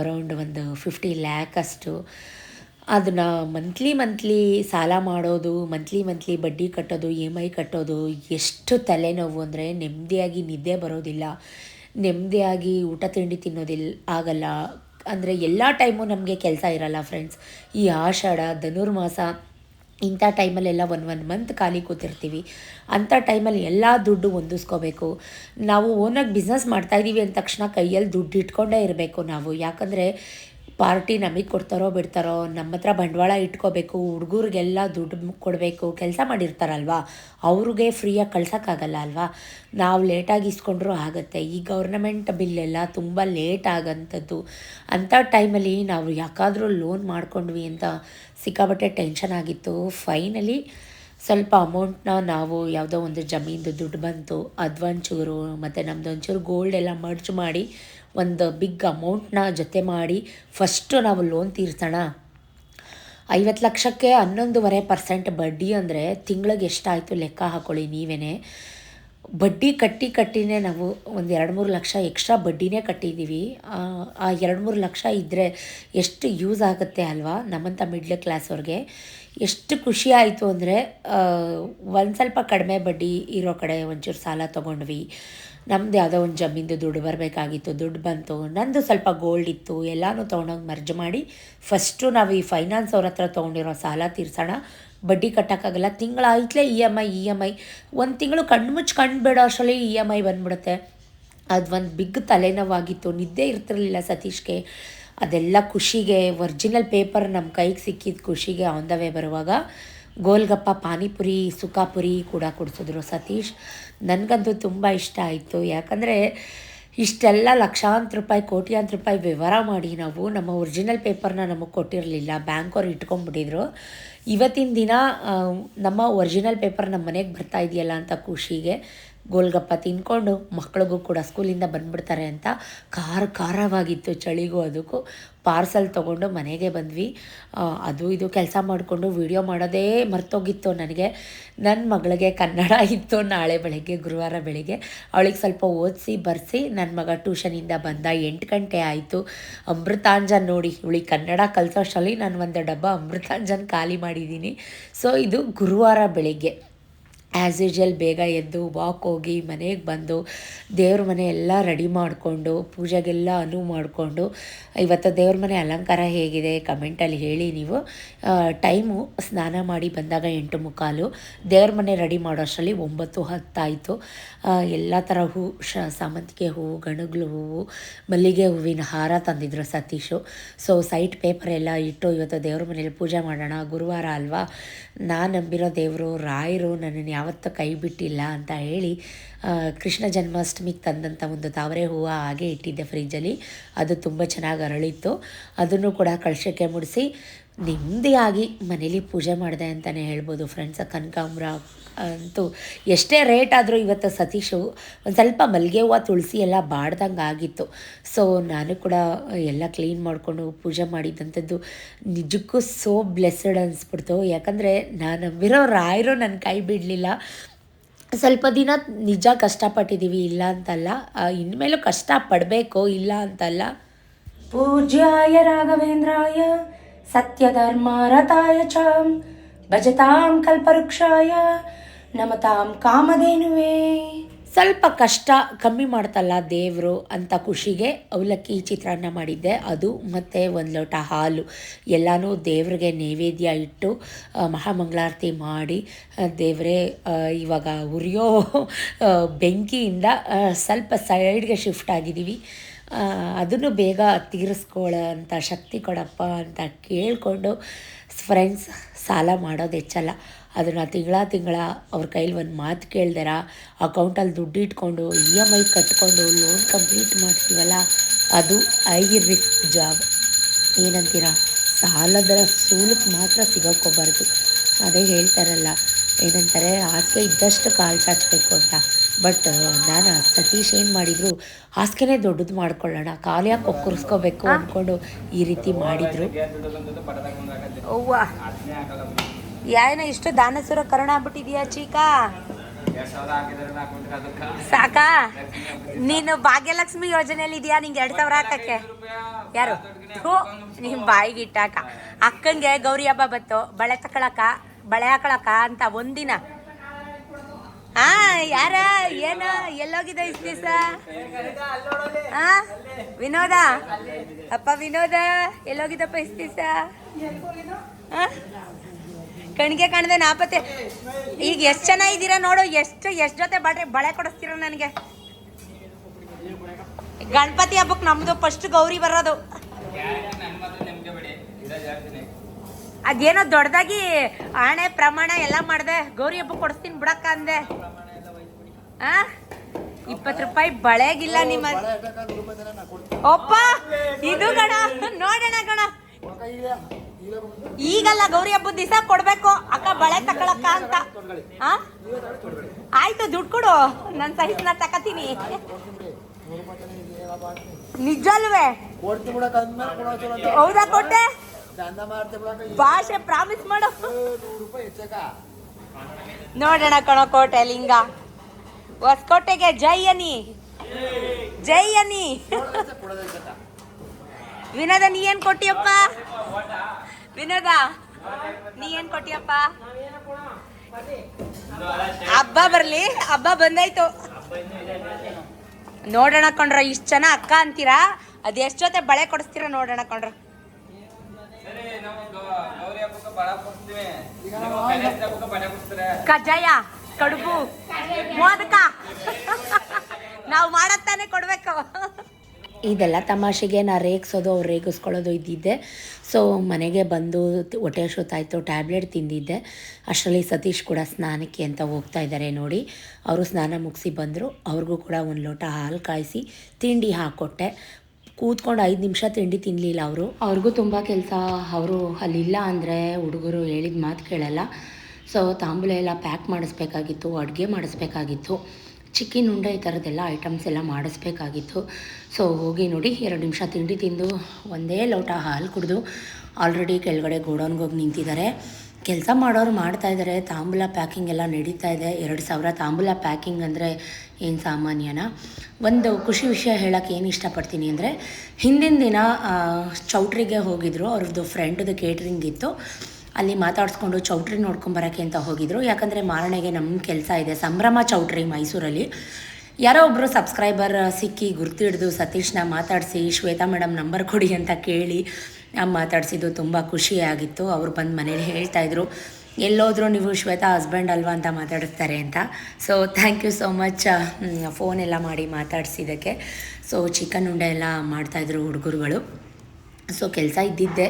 Speaker 3: ಅರೌಂಡ್ ಒಂದು ಫಿಫ್ಟಿ ಲ್ಯಾಕ್ ಅಷ್ಟು. ಅದನ್ನು ಮಂತ್ಲಿ ಮಂತ್ಲಿ ಸಾಲ ಮಾಡೋದು ಮಂತ್ಲಿ ಮಂತ್ಲಿ ಬಡ್ಡಿ ಕಟ್ಟೋದು ಇ ಎಂ ಐ ಕಟ್ಟೋದು, ಎಷ್ಟು ತಲೆನೋವು ಅಂದರೆ ನೆಮ್ಮದಿಯಾಗಿ ನಿದ್ದೆ ಬರೋದಿಲ್ಲ. ನೆಮ್ಮದಿಯಾಗಿ ಊಟ ತಿಂಡಿ ತಿನ್ನೋದಿಲ್ಲ ಆಗಲ್ಲ. ಅಂದರೆ ಎಲ್ಲ ಟೈಮು ನಮಗೆ ಕೆಲಸ ಇರಲ್ಲ ಫ್ರೆಂಡ್ಸ್ ಈ ಆಷಾಢ, ಧನುರ್ಮಾಸ ಇಂಥ ಟೈಮಲ್ಲೆಲ್ಲ ಒನ್ ಒನ್ ಮಂತ್ ಖಾಲಿ ಕೂತಿರ್ತೀವಿ. ಅಂಥ ಟೈಮಲ್ಲಿ ಎಲ್ಲ ದುಡ್ಡು ಹೊಂದಿಸ್ಕೋಬೇಕು. ನಾವು ಓನಾಗಿ ಬಿಸ್ನೆಸ್ ಮಾಡ್ತಾಯಿದ್ದೀವಿ ಅಂದ ತಕ್ಷಣ ಕೈಯಲ್ಲಿ ದುಡ್ಡು ಇಟ್ಕೊಂಡೇ ಇರಬೇಕು ನಾವು. ಯಾಕಂದರೆ ಪಾರ್ಟಿ ನಮಗೆ ಕೊಡ್ತಾರೋ ಬಿಡ್ತಾರೋ ನಮ್ಮ ಹತ್ರ ಬಂಡವಾಳ ಇಟ್ಕೋಬೇಕು, ಹುಡುಗರಿಗೆಲ್ಲ ದುಡ್ಡು ಕೊಡಬೇಕು, ಕೆಲಸ ಮಾಡಿರ್ತಾರಲ್ವಾ? ಅವ್ರಿಗೆ ಫ್ರೀಯಾಗಿ ಕಳ್ಸೋಕ್ಕಾಗಲ್ಲ ಅಲ್ವಾ? ನಾವು ಲೇಟಾಗಿ ಇಸ್ಕೊಂಡ್ರೂ ಆಗುತ್ತೆ. ಈ ಗೌರ್ನಮೆಂಟ್ ಬಿಲ್ಲೆಲ್ಲ ತುಂಬ ಲೇಟ್ ಆಗೋಂಥದ್ದು ಅಂಥ ಟೈಮಲ್ಲಿ ನಾವು ಯಾಕಾದರೂ ಲೋನ್ ಮಾಡ್ಕೊಂಡ್ವಿ ಅಂತ ಸಿಕ್ಕಾಬಟ್ಟೆ ಟೆನ್ಷನ್ ಆಗಿತ್ತು. ಫೈನಲಿ ಸ್ವಲ್ಪ ಅಮೌಂಟ್ನ ನಾವು ಯಾವುದೋ ಒಂದು ಜಮೀನ್ದು ದುಡ್ಡು ಬಂತು. ಅದೊಂಚೂರು ಮತ್ತು ನಮ್ಮದು ಒಂಚೂರು ಗೋಲ್ಡ್ ಎಲ್ಲ ಮರ್ಜ್ ಮಾಡಿ ಒಂದು ಬಿಗ್ ಅಮೌಂಟ್ನ ಜೊತೆ ಮಾಡಿ ಫಸ್ಟು ನಾವು ಲೋನ್ ತೀರ್ಸೋಣ. ಐವತ್ತು ಲಕ್ಷಕ್ಕೆ ಹನ್ನೊಂದುವರೆ ಪರ್ಸೆಂಟ್ ಬಡ್ಡಿ ಅಂದರೆ ತಿಂಗಳಿಗೆ ಎಷ್ಟಾಯಿತು ಲೆಕ್ಕ ಹಾಕೊಳ್ಳಿ ನೀವೇ ಬಡ್ಡಿ ಕಟ್ಟಿ ಕಟ್ಟಿನೇ ನಾವು ಒಂದು ಎರಡು ಮೂರು ಲಕ್ಷ ಎಕ್ಸ್ಟ್ರಾ ಬಡ್ಡಿನೇ ಕಟ್ಟಿದ್ದೀವಿ ಆ, ಎರಡು ಮೂರು ಲಕ್ಷ ಇದ್ದರೆ ಎಷ್ಟು ಯೂಸ್ ಆಗುತ್ತೆ ಅಲ್ವಾ ನಮ್ಮಂಥ ಮಿಡ್ಲ್ ಕ್ಲಾಸವ್ರಿಗೆ ಎಷ್ಟು ಖುಷಿ ಆಯಿತು ಅಂದರೆ ಒಂದು ಸ್ವಲ್ಪ ಕಡಿಮೆ ಬಡ್ಡಿ ಇರೋ ಕಡೆ ಒಂಚೂರು ಸಾಲ ತೊಗೊಂಡ್ವಿ. ನಮ್ದು ಯಾವುದೋ ಒಂದು ಜಮೀನ್ದು ದುಡ್ಡು ಬರಬೇಕಾಗಿತ್ತು. ದುಡ್ಡು ಬಂತು. ನಂದು ಸ್ವಲ್ಪ ಗೋಲ್ಡ್ ಇತ್ತು. ಎಲ್ಲನೂ ತೊಗೊಂಡೋಗಿ ಮರ್ಜ್ ಮಾಡಿ ಫಸ್ಟು ನಾವು ಈ ಫೈನಾನ್ಸ್ ಅವ್ರ ಹತ್ರ ತೊಗೊಂಡಿರೋ ಸಾಲ ತೀರ್ಸೋಣ. ಬಡ್ಡಿ ಕಟ್ಟೋಕ್ಕಾಗಲ್ಲ ತಿಂಗಳ ಆಯ್ತಲೇ E M I E M I ಒಂದು ತಿಂಗಳು ಕಣ್ಣು ಮುಚ್ಚಿ ಕಣ್ಣು ಬೇಡ ಅಷ್ಟರಲ್ಲಿ ಇ ಎಂ ಐ ಬಂದ್ಬಿಡುತ್ತೆ. ಅದು ಒಂದು ಬಿಗ್ ತಲೆನೋವಾಗಿತ್ತು. ನಿದ್ದೆ ಇರ್ತಿರಲಿಲ್ಲ ಸತೀಶ್ಗೆ. ಅದೆಲ್ಲ ಖುಷಿಗೆ ಒರ್ಜಿನಲ್ ಪೇಪರ್ ನಮ್ಮ ಕೈಗೆ ಸಿಕ್ಕಿದ ಖುಷಿಗೆ ಆನ್ ದ ವೇ ಬರುವಾಗ ಗೋಲ್ಗಪ್ಪ ಪಾನಿಪುರಿ, ಸುಖಾಪುರಿ ಕೂಡ ಕೊಡಿಸಿದ್ರು ಸತೀಶ್. ನನಗಂತೂ ತುಂಬ ಇಷ್ಟ ಆಯಿತು. ಯಾಕಂದರೆ ಇಷ್ಟೆಲ್ಲ ಲಕ್ಷಾಂತರ ರೂಪಾಯಿ, ಕೋಟ್ಯಾಂತರ ರೂಪಾಯಿ ವ್ಯವಹಾರ ಮಾಡಿ ನಾವು ನಮ್ಮ ಒರಿಜಿನಲ್ ಪೇಪರ್ನ ನಮಗೆ ಕೊಟ್ಟಿರಲಿಲ್ಲ. ಬ್ಯಾಂಕ್ ಅವ್ರು ಇಟ್ಕೊಂಡ್ಬಿಟ್ಟಿದ್ರು. ಇವತ್ತಿನ ದಿನ ನಮ್ಮ ಒರಿಜಿನಲ್ ಪೇಪರ್ ನಮ್ಮ ಮನೆಗೆ ಬರ್ತಾ ಇದೆಯಲ್ಲ ಅಂತ ಖುಷಿಗೆ ಗೋಲ್ಗಪ್ಪ ತಿನ್ಕೊಂಡು ಮಕ್ಳಿಗೂ ಕೂಡ ಸ್ಕೂಲಿಂದ ಬಂದ್ಬಿಡ್ತಾರೆ ಅಂತ ಖಾರ ಖಾರವಾಗಿತ್ತು ಚಳಿಗೂ ಅದಕ್ಕೂ. ಪಾರ್ಸಲ್ ತೊಗೊಂಡು ಮನೆಗೆ ಬಂದ್ವಿ. ಅದು ಇದು ಕೆಲಸ ಮಾಡಿಕೊಂಡು ವಿಡಿಯೋ ಮಾಡೋದೇ ಮರ್ತೋಗಿತ್ತು ನನಗೆ. ನನ್ನ ಮಗಳಿಗೆ ಕನ್ನಡ ಇತ್ತು ನಾಳೆ ಬೆಳಗ್ಗೆ, ಗುರುವಾರ ಬೆಳಿಗ್ಗೆ. ಅವಳಿಗೆ ಸ್ವಲ್ಪ ಓದಿಸಿ, ಬರೆಸಿ ನನ್ನ ಮಗ ಟ್ಯೂಷನಿಂದ ಬಂದ. ಎಂಟು ಗಂಟೆ ಆಯಿತು. ಅಮೃತಾಂಜನ್ ನೋಡಿ, ಇವಳಿಗೆ ಕನ್ನಡ ಕಲಿಸೋಷ್ಟರಲ್ಲಿ ನಾನು ಒಂದು ಡಬ್ಬ ಅಮೃತಾಂಜನ್ ಖಾಲಿ ಮಾಡಿದ್ದೀನಿ. ಸೊ, ಇದು ಗುರುವಾರ ಬೆಳಿಗ್ಗೆ. ಆ್ಯಸ್ ಯೂಶಲ್ ಬೇಗ ಎದ್ದು ವಾಕ್ ಹೋಗಿ ಮನೆಗೆ ಬಂದು ದೇವ್ರ ಮನೆ ಎಲ್ಲ ರೆಡಿ ಮಾಡಿಕೊಂಡು, ಪೂಜೆಗೆಲ್ಲ ಅನುವು ಮಾಡಿಕೊಂಡು, ಇವತ್ತು ದೇವ್ರ ಮನೆ ಅಲಂಕಾರ ಹೇಗಿದೆ ಕಮೆಂಟಲ್ಲಿ ಹೇಳಿ ನೀವು. ಟೈಮು ಸ್ನಾನ ಮಾಡಿ ಬಂದಾಗ ಎಂಟು ಮುಕ್ಕಾಲು, ದೇವ್ರ ಮನೆ ರೆಡಿ ಮಾಡೋಷ್ಟರಲ್ಲಿ ಒಂಬತ್ತು ಹತ್ತಾಯಿತು. ಎಲ್ಲ ಥರ ಹೂ, ಶ, ಸಾಮಂತಿಗೆ ಹೂವು ಗಣಗ್ಲು ಹೂವು, ಮಲ್ಲಿಗೆ ಹೂವಿನ ಹಾರ ತಂದಿದ್ರು ಸತೀಶು. ಸೊ ಸೈಟ್ ಪೇಪರ್ ಎಲ್ಲ ಇಟ್ಟು ಇವತ್ತು ದೇವ್ರ ಮನೇಲಿ ಪೂಜೆ ಮಾಡೋಣ. ಗುರುವಾರ ಅಲ್ವಾ? ನಾನು ನಂಬಿರೋ ದೇವರು, ರಾಯರು ನನ್ನನ್ನು ಯಾವತ್ತೂ ಕೈ ಬಿಟ್ಟಿಲ್ಲ ಅಂತ ಹೇಳಿ ಕೃಷ್ಣ ಜನ್ಮಾಷ್ಟಮಿಗೆ ತಂದಂಥ ಒಂದು ತಾವರೆ ಹೂವು ಹಾಗೆ ಇಟ್ಟಿದ್ದೆ ಫ್ರಿಜ್ಜಲ್ಲಿ ಅದು ತುಂಬ ಚೆನ್ನಾಗಿ ಅರಳಿತ್ತು. ಅದನ್ನು ಕೂಡ ಕಳಶಕ್ಕೆ ಮುಡಿಸಿ ನೆಮ್ಮದಿಯಾಗಿ ಮನೇಲಿ ಪೂಜೆ ಮಾಡಿದೆ ಅಂತಲೇ ಹೇಳ್ಬೋದು ಫ್ರೆಂಡ್ಸ್ ಕನಕಾಂಬ್ರ, ಅಂತೂ ಎಷ್ಟೇ ರೇಟ್ ಆದರೂ ಇವತ್ತು ಸತೀಶು ಒಂದು ಸ್ವಲ್ಪ ಮಲ್ಲಿಗೆ ಹೂವು, ತುಳಸಿ ಎಲ್ಲ ಬಾಡ್ದಂಗೆ ಆಗಿತ್ತು. ಸೊ ನಾನು ಕೂಡ ಎಲ್ಲ ಕ್ಲೀನ್ ಮಾಡಿಕೊಂಡು ಪೂಜೆ ಮಾಡಿದ್ದಂಥದ್ದು ನಿಜಕ್ಕೂ ಸೋ ಬ್ಲೆಸ್ಸಡ್ ಅನಿಸ್ಬಿಡ್ತು. ಯಾಕಂದರೆ ನಾನು ನಂಬಿರೋ ರಾಯರು ನನ್ನ ಕೈ ಬಿಡಲಿಲ್ಲ. ಸ್ವಲ್ಪ ದಿನ ನಿಜ ಕಷ್ಟಪಟ್ಟಿದ್ದೀವಿ ಇಲ್ಲ ಅಂತಲ್ಲ. ಇನ್ಮೇಲೂ ಕಷ್ಟ ಪಡಬೇಕು ಇಲ್ಲ ಅಂತಲ್ಲ. ಪೂಜ್ಯಾಯ ರಾಘವೇಂದ್ರಾಯ ಸತ್ಯಧರ್ಮಾರತಾಯ ಚ ಭಜತಾಂ ಕಲ್ಪವೃಕ್ಷಾಯ ನಮತಾಂ ಕಾಮಧೇನುವೇ. ಸ್ವಲ್ಪ ಕಷ್ಟ ಕಮ್ಮಿ ಮಾಡ್ತಲ್ಲ ದೇವರು ಅಂತ ಖುಷಿಗೆ ಅವಲಕ್ಕಿ ಚಿತ್ರಾನ್ನ ಮಾಡಿದ್ದೆ. ಅದು ಮತ್ತು ಒಂದು ಲೋಟ ಹಾಲು. ಎಲ್ಲನೂ ದೇವ್ರಿಗೆ ನೈವೇದ್ಯ ಇಟ್ಟು ಮಹಾಮಂಗಳಾರತಿ ಮಾಡಿ ದೇವರೇ ಇವಾಗ ಉರಿಯೋ ಬೆಂಕಿಯಿಂದ ಸ್ವಲ್ಪ ಸೈಡ್ಗೆ ಶಿಫ್ಟ್ ಆಗಿದ್ದೀವಿ. ಅದನ್ನು ಬೇಗ ತೀರಿಸ್ಕೊಳ್ಳೋ ಅಂತ ಶಕ್ತಿ ಕೊಡಪ್ಪ ಅಂತ ಕೇಳಿಕೊಂಡು ಫ್ರೆಂಡ್ಸ್ ಸಾಲ ಮಾಡೋದು ಹೆಚ್ಚಲ್ಲ. ಅದನ್ನು ತಿಂಗಳ ತಿಂಗಳ ಅವ್ರ ಕೈಲಿ ಒಂದು ಮಾತು ಕೇಳ್ದಾರ ಅಕೌಂಟಲ್ಲಿ ದುಡ್ಡು ಇಟ್ಕೊಂಡು ಇ ಎಂ ಐ ಕಟ್ಕೊಂಡು ಲೋನ್ ಕಂಪ್ಲೀಟ್ ಮಾಡ್ತೀವಲ್ಲ, ಅದು ಐ ರಿಸ್ಕ್ ಜಾಬ್ ಏನಂತೀರಾ? ಸಾಲದರ ಸೂಲಕ್ಕೆ ಮಾತ್ರ ಸಿಗೋಕ್ಕೋಬಾರ್ದು ಅದೇ ಹೇಳ್ತಾರಲ್ಲ ಏನಂತಾರೆ ಹಾಸಿಗೆ ಇದ್ದಷ್ಟು ಕಾಲು ಚಾಚಬೇಕು ಅಂತ. ಬಟ್ ನಾನು ಸತೀಶ್ ಏನು ಮಾಡಿದ್ರು ಹಾಸಿಗೆನೇ ದೊಡ್ಡದು ಮಾಡ್ಕೊಳ್ಳೋಣ ಕಾಲು ಯಾಕೆ ಒಕ್ಕರಿಸ್ಕೋಬೇಕು ಅಂದ್ಕೊಂಡು ಈ ರೀತಿ ಮಾಡಿದರು. ಯಾಯನ ಇಷ್ಟು ದಾನಸುರ ಕರುಣ ಆಗ್ಬಿಟ್ಟಿದ್ಯಾ ಚೀಕಾ? ಸಾಕಾ? ನೀನು ಭಾಗ್ಯಲಕ್ಷ್ಮಿ ಯೋಜನೆಯಲ್ಲಿ ಇದೆಯಾ? ನಿಂಗೆ ಎರಡು ಸಾವಿರ ಹಾಕಕ್ಕೆ. ಯಾರು? ನಿಮ್ ನಿಮ್ಮ ಬಾಯಿಗೆ ಇಟ್ಟಾಕ. ಅಕ್ಕಂಗೆ ಗೌರಿ ಹಬ್ಬ ಬತ್ತು ಬಳೆ ತಕೊಳಕ. ಬಳೆ ಹಾಕೊಳಕ ಅಂತ ಒಂದಿನ.
Speaker 1: ಹಾ ಯಾರ? ಏನ? ಎಲ್ಲೋಗಿದ ಇಷ್ಟ ದಿವಸ? ಹಾ ವಿನೋದ? ಅಪ್ಪ ವಿನೋದ, ಎಲ್ಲೋಗಿದ್ದಪ್ಪ ಇಷ್ಟ ದಿವಸ? ಕಣ್ಗೆ ಕಾಣದೆ ನಾಪತ್ತೆ. ಈಗ ಎಷ್ಟು ಜನ ಇದ್ದೀರಾ ನೋಡು, ಎಷ್ಟು ಎಷ್ಟು ಜೊತೆ ಬಳೆ ಬಳೆ ಕೊಡಿಸ್ತೀರ ನನಗೆ? ಗಣಪತಿ ಹಬ್ಬಕ್ಕೆ ನಮ್ದು ಫಸ್ಟ್ ಗೌರಿ ಬರೋದು. ಅದೇನೋ ದೊಡ್ಡದಾಗಿ ಆಣೆ ಪ್ರಮಾಣ ಎಲ್ಲ ಮಾಡಿದೆ. ಗೌರಿ ಹಬ್ಬ ಕೊಡಿಸ್ತೀನಿ ಬಿಡಕ್ಕ ಅಂದೆ. ಆ? ಇಪ್ಪತ್ತು ರೂಪಾಯಿ ಬಳೆಗಿಲ್ಲ ನಿಮ್ಮ ಒಪ್ಪ? ಇದು ಗಣ. ನೋಡೋಣ ಗಣ. ಈಗಲ್ಲ ಗೌರಿ ಹಬ್ಬದ ದಿವಸ ಕೊಡ್ಬೇಕು. ಅಕ್ಕ ಬಳೆ ತಕೊಳಕ್ಕ ಅಂತ. ಆ? ಆಯ್ತು ದುಡ್ಡು ಕೊಡು. ನನ್ನ ನಾ ತಕತೀನಿ.
Speaker 4: ನಿಜಲ್ವೇ?
Speaker 1: ಹೌದಾ ಕೊಟ್ಟೆ? ಭಾಷೆ ಪ್ರಾಮಿಸ್ ಮಾಡು. ನೋಡೋಣ ಕಣೋ ಕೋಟೆ, ಲಿಂಗ. ಹೊಸಕೋಟೆಗೆ ಜೈ ಅನಿ. ಜೈ ಅನಿ. ವಿನೋದ, ನೀ ಏನ್ ಕೊಟ್ಟಿಯಪ್ಪ? ವಿನೋದ, ನೀ ಏನ್ ಕೊಟ್ಟಿಯಪ್ಪ? ಹಬ್ಬ ಬರ್ಲಿ, ಹಬ್ಬ ಬಂದಾಯ್ತು. ನೋಡೋಣ ಕೊಂಡ್ರ ಇಷ್ಟ ಜನ ಅಕ್ಕ ಅಂತೀರಾ? ಅದ್ ಜೊತೆ ಬಳೆ ಕೊಡಿಸ್ತೀರಾ ನೋಡೋಣ ಕೊಂಡ್ರ ಕಜ್ಜಾಯ ಕಡುಬು ಮೋದಕ. ನಾವು ಮಾಡತ್ತಾನೆ ಕೊಡ್ಬೇಕು.
Speaker 3: ಇದೆಲ್ಲ ತಮಾಷೆಗೆ ನಾ ರೇಗಿಸೋದು ಅವ್ರು ರೇಗಿಸ್ಕೊಳ್ಳೋದು ಇದ್ದಿದ್ದೆ. ಸೊ ಮನೆಗೆ ಬಂದು ಹೊಟ್ಟೆ ಶೋತಾಯಿತು ಟ್ಯಾಬ್ಲೆಟ್ ತಿಂದಿದ್ದೆ. ಅಷ್ಟರಲ್ಲಿ ಸತೀಶ್ ಕೂಡ ಸ್ನಾನಕ್ಕೆ ಅಂತ ಹೋಗ್ತಾ ಇದ್ದಾರೆ ನೋಡಿ. ಅವರು ಸ್ನಾನ ಮುಗಿಸಿ ಬಂದರು. ಅವ್ರಿಗೂ ಕೂಡ ಒಂದು ಲೋಟ ಹಾಲು ಕಾಯಿಸಿ ತಿಂಡಿ ಹಾಕ್ಕೊಟ್ಟೆ ಕೂತ್ಕೊಂಡು ಐದು ನಿಮಿಷ ತಿಂಡಿ ತಿನ್ನಲಿಲ್ಲ ಅವರು? ಅವ್ರಿಗೂ ತುಂಬ ಕೆಲಸ. ಅವರು ಅಲ್ಲಿಲ್ಲ ಅಂದರೆ ಹುಡುಗರು ಹೇಳಿದ ಮಾತು ಕೇಳಲ್ಲ. ಸೊ ತಾಂಬೂಲ ಎಲ್ಲ ಪ್ಯಾಕ್ ಮಾಡಿಸ್ಬೇಕಾಗಿತ್ತು, ಅಡುಗೆ ಮಾಡಿಸ್ಬೇಕಾಗಿತ್ತು. ಚಿಕ್ಕಿನ ಉಂಡೆ ಈ ಥರದ್ದೆಲ್ಲ ಐಟಮ್ಸ್ ಎಲ್ಲ ಮಾಡಿಸ್ಬೇಕಾಗಿತ್ತು. ಸೊ ಹೋಗಿ ನೋಡಿ, ಎರಡು ನಿಮಿಷ ತಿಂಡಿ ತಿಂದು ಒಂದೇ ಲೋಟ ಹಾಲು ಕುಡಿದು ಆಲ್ರೆಡಿ ಕೆಳಗಡೆ ಗೋಡೌನ್ಗೆ ಹೋಗಿ ನಿಂತಿದ್ದಾರೆ. ಕೆಲಸ ಮಾಡೋರು ಮಾಡ್ತಾ ಇದ್ದಾರೆ ತಾಂಬೂಲ ಪ್ಯಾಕಿಂಗ್ ಎಲ್ಲ ನಡೀತಾ ಇದೆ. ಎರಡು ಸಾವಿರ ತಾಂಬೂಲ ಪ್ಯಾಕಿಂಗ್ ಅಂದರೆ ಏನು ಸಾಮಾನ್ಯನ? ಒಂದು ಖುಷಿ ವಿಷಯ ಹೇಳೋಕ್ಕೆ ಏನು ಇಷ್ಟಪಡ್ತೀನಿ ಅಂದರೆ, ಹಿಂದಿನ ದಿನ ಚೌಟ್ರಿಗೆ ಹೋಗಿದ್ರು. ಅವ್ರದ್ದು ಫ್ರೆಂಡ್ದು ಕೇಟ್ರಿಂಗ್ ಇತ್ತು. ಅಲ್ಲಿ ಮಾತಾಡಿಸ್ಕೊಂಡು ಚೌಟ್ರಿ ನೋಡ್ಕೊಂಬರೋಕ್ಕೆ ಅಂತ ಹೋಗಿದ್ರು. ಯಾಕಂದರೆ ಮಾರಣೆಗೆ ನಮ್ಮ ಕೆಲಸ ಇದೆ, ಸಂಭ್ರಮ ಚೌಟ್ರಿ ಮೈಸೂರಲ್ಲಿ. ಯಾರೋ ಒಬ್ಬರು ಸಬ್ಸ್ಕ್ರೈಬರ್ ಸಿಕ್ಕಿ ಗುರ್ತಿಡ್ದು ಸತೀಶ್ನ ಮಾತಾಡಿಸಿ, ಶ್ವೇತಾ ಮೇಡಮ್ ನಂಬರ್ ಕೊಡಿ ಅಂತ ಕೇಳಿ ಆ ಮಾತಾಡಿಸಿದ್ದು ತುಂಬ ಖುಷಿಯಾಗಿತ್ತು. ಅವರು ಬಂದು ಮನೇಲಿ ಹೇಳ್ತಾಯಿದ್ರು ಎಲ್ಲೋದ್ರೂ ನೀವು ಶ್ವೇತಾ ಹಸ್ಬೆಂಡ್ ಅಲ್ವಾ ಅಂತ ಮಾತಾಡಿಸ್ತಾರೆ ಅಂತ. So thank you so much ಫೋನೆಲ್ಲ ಮಾಡಿ ಮಾತಾಡಿಸಿದ್ದಕ್ಕೆ. ಸೊ ಚಿಕನ್ ಉಂಡೆ ಎಲ್ಲ ಮಾಡ್ತಾಯಿದ್ರು ಹುಡುಗರುಗಳು. ಸೊ ಕೆಲಸ ಇದ್ದಿದ್ದೆ.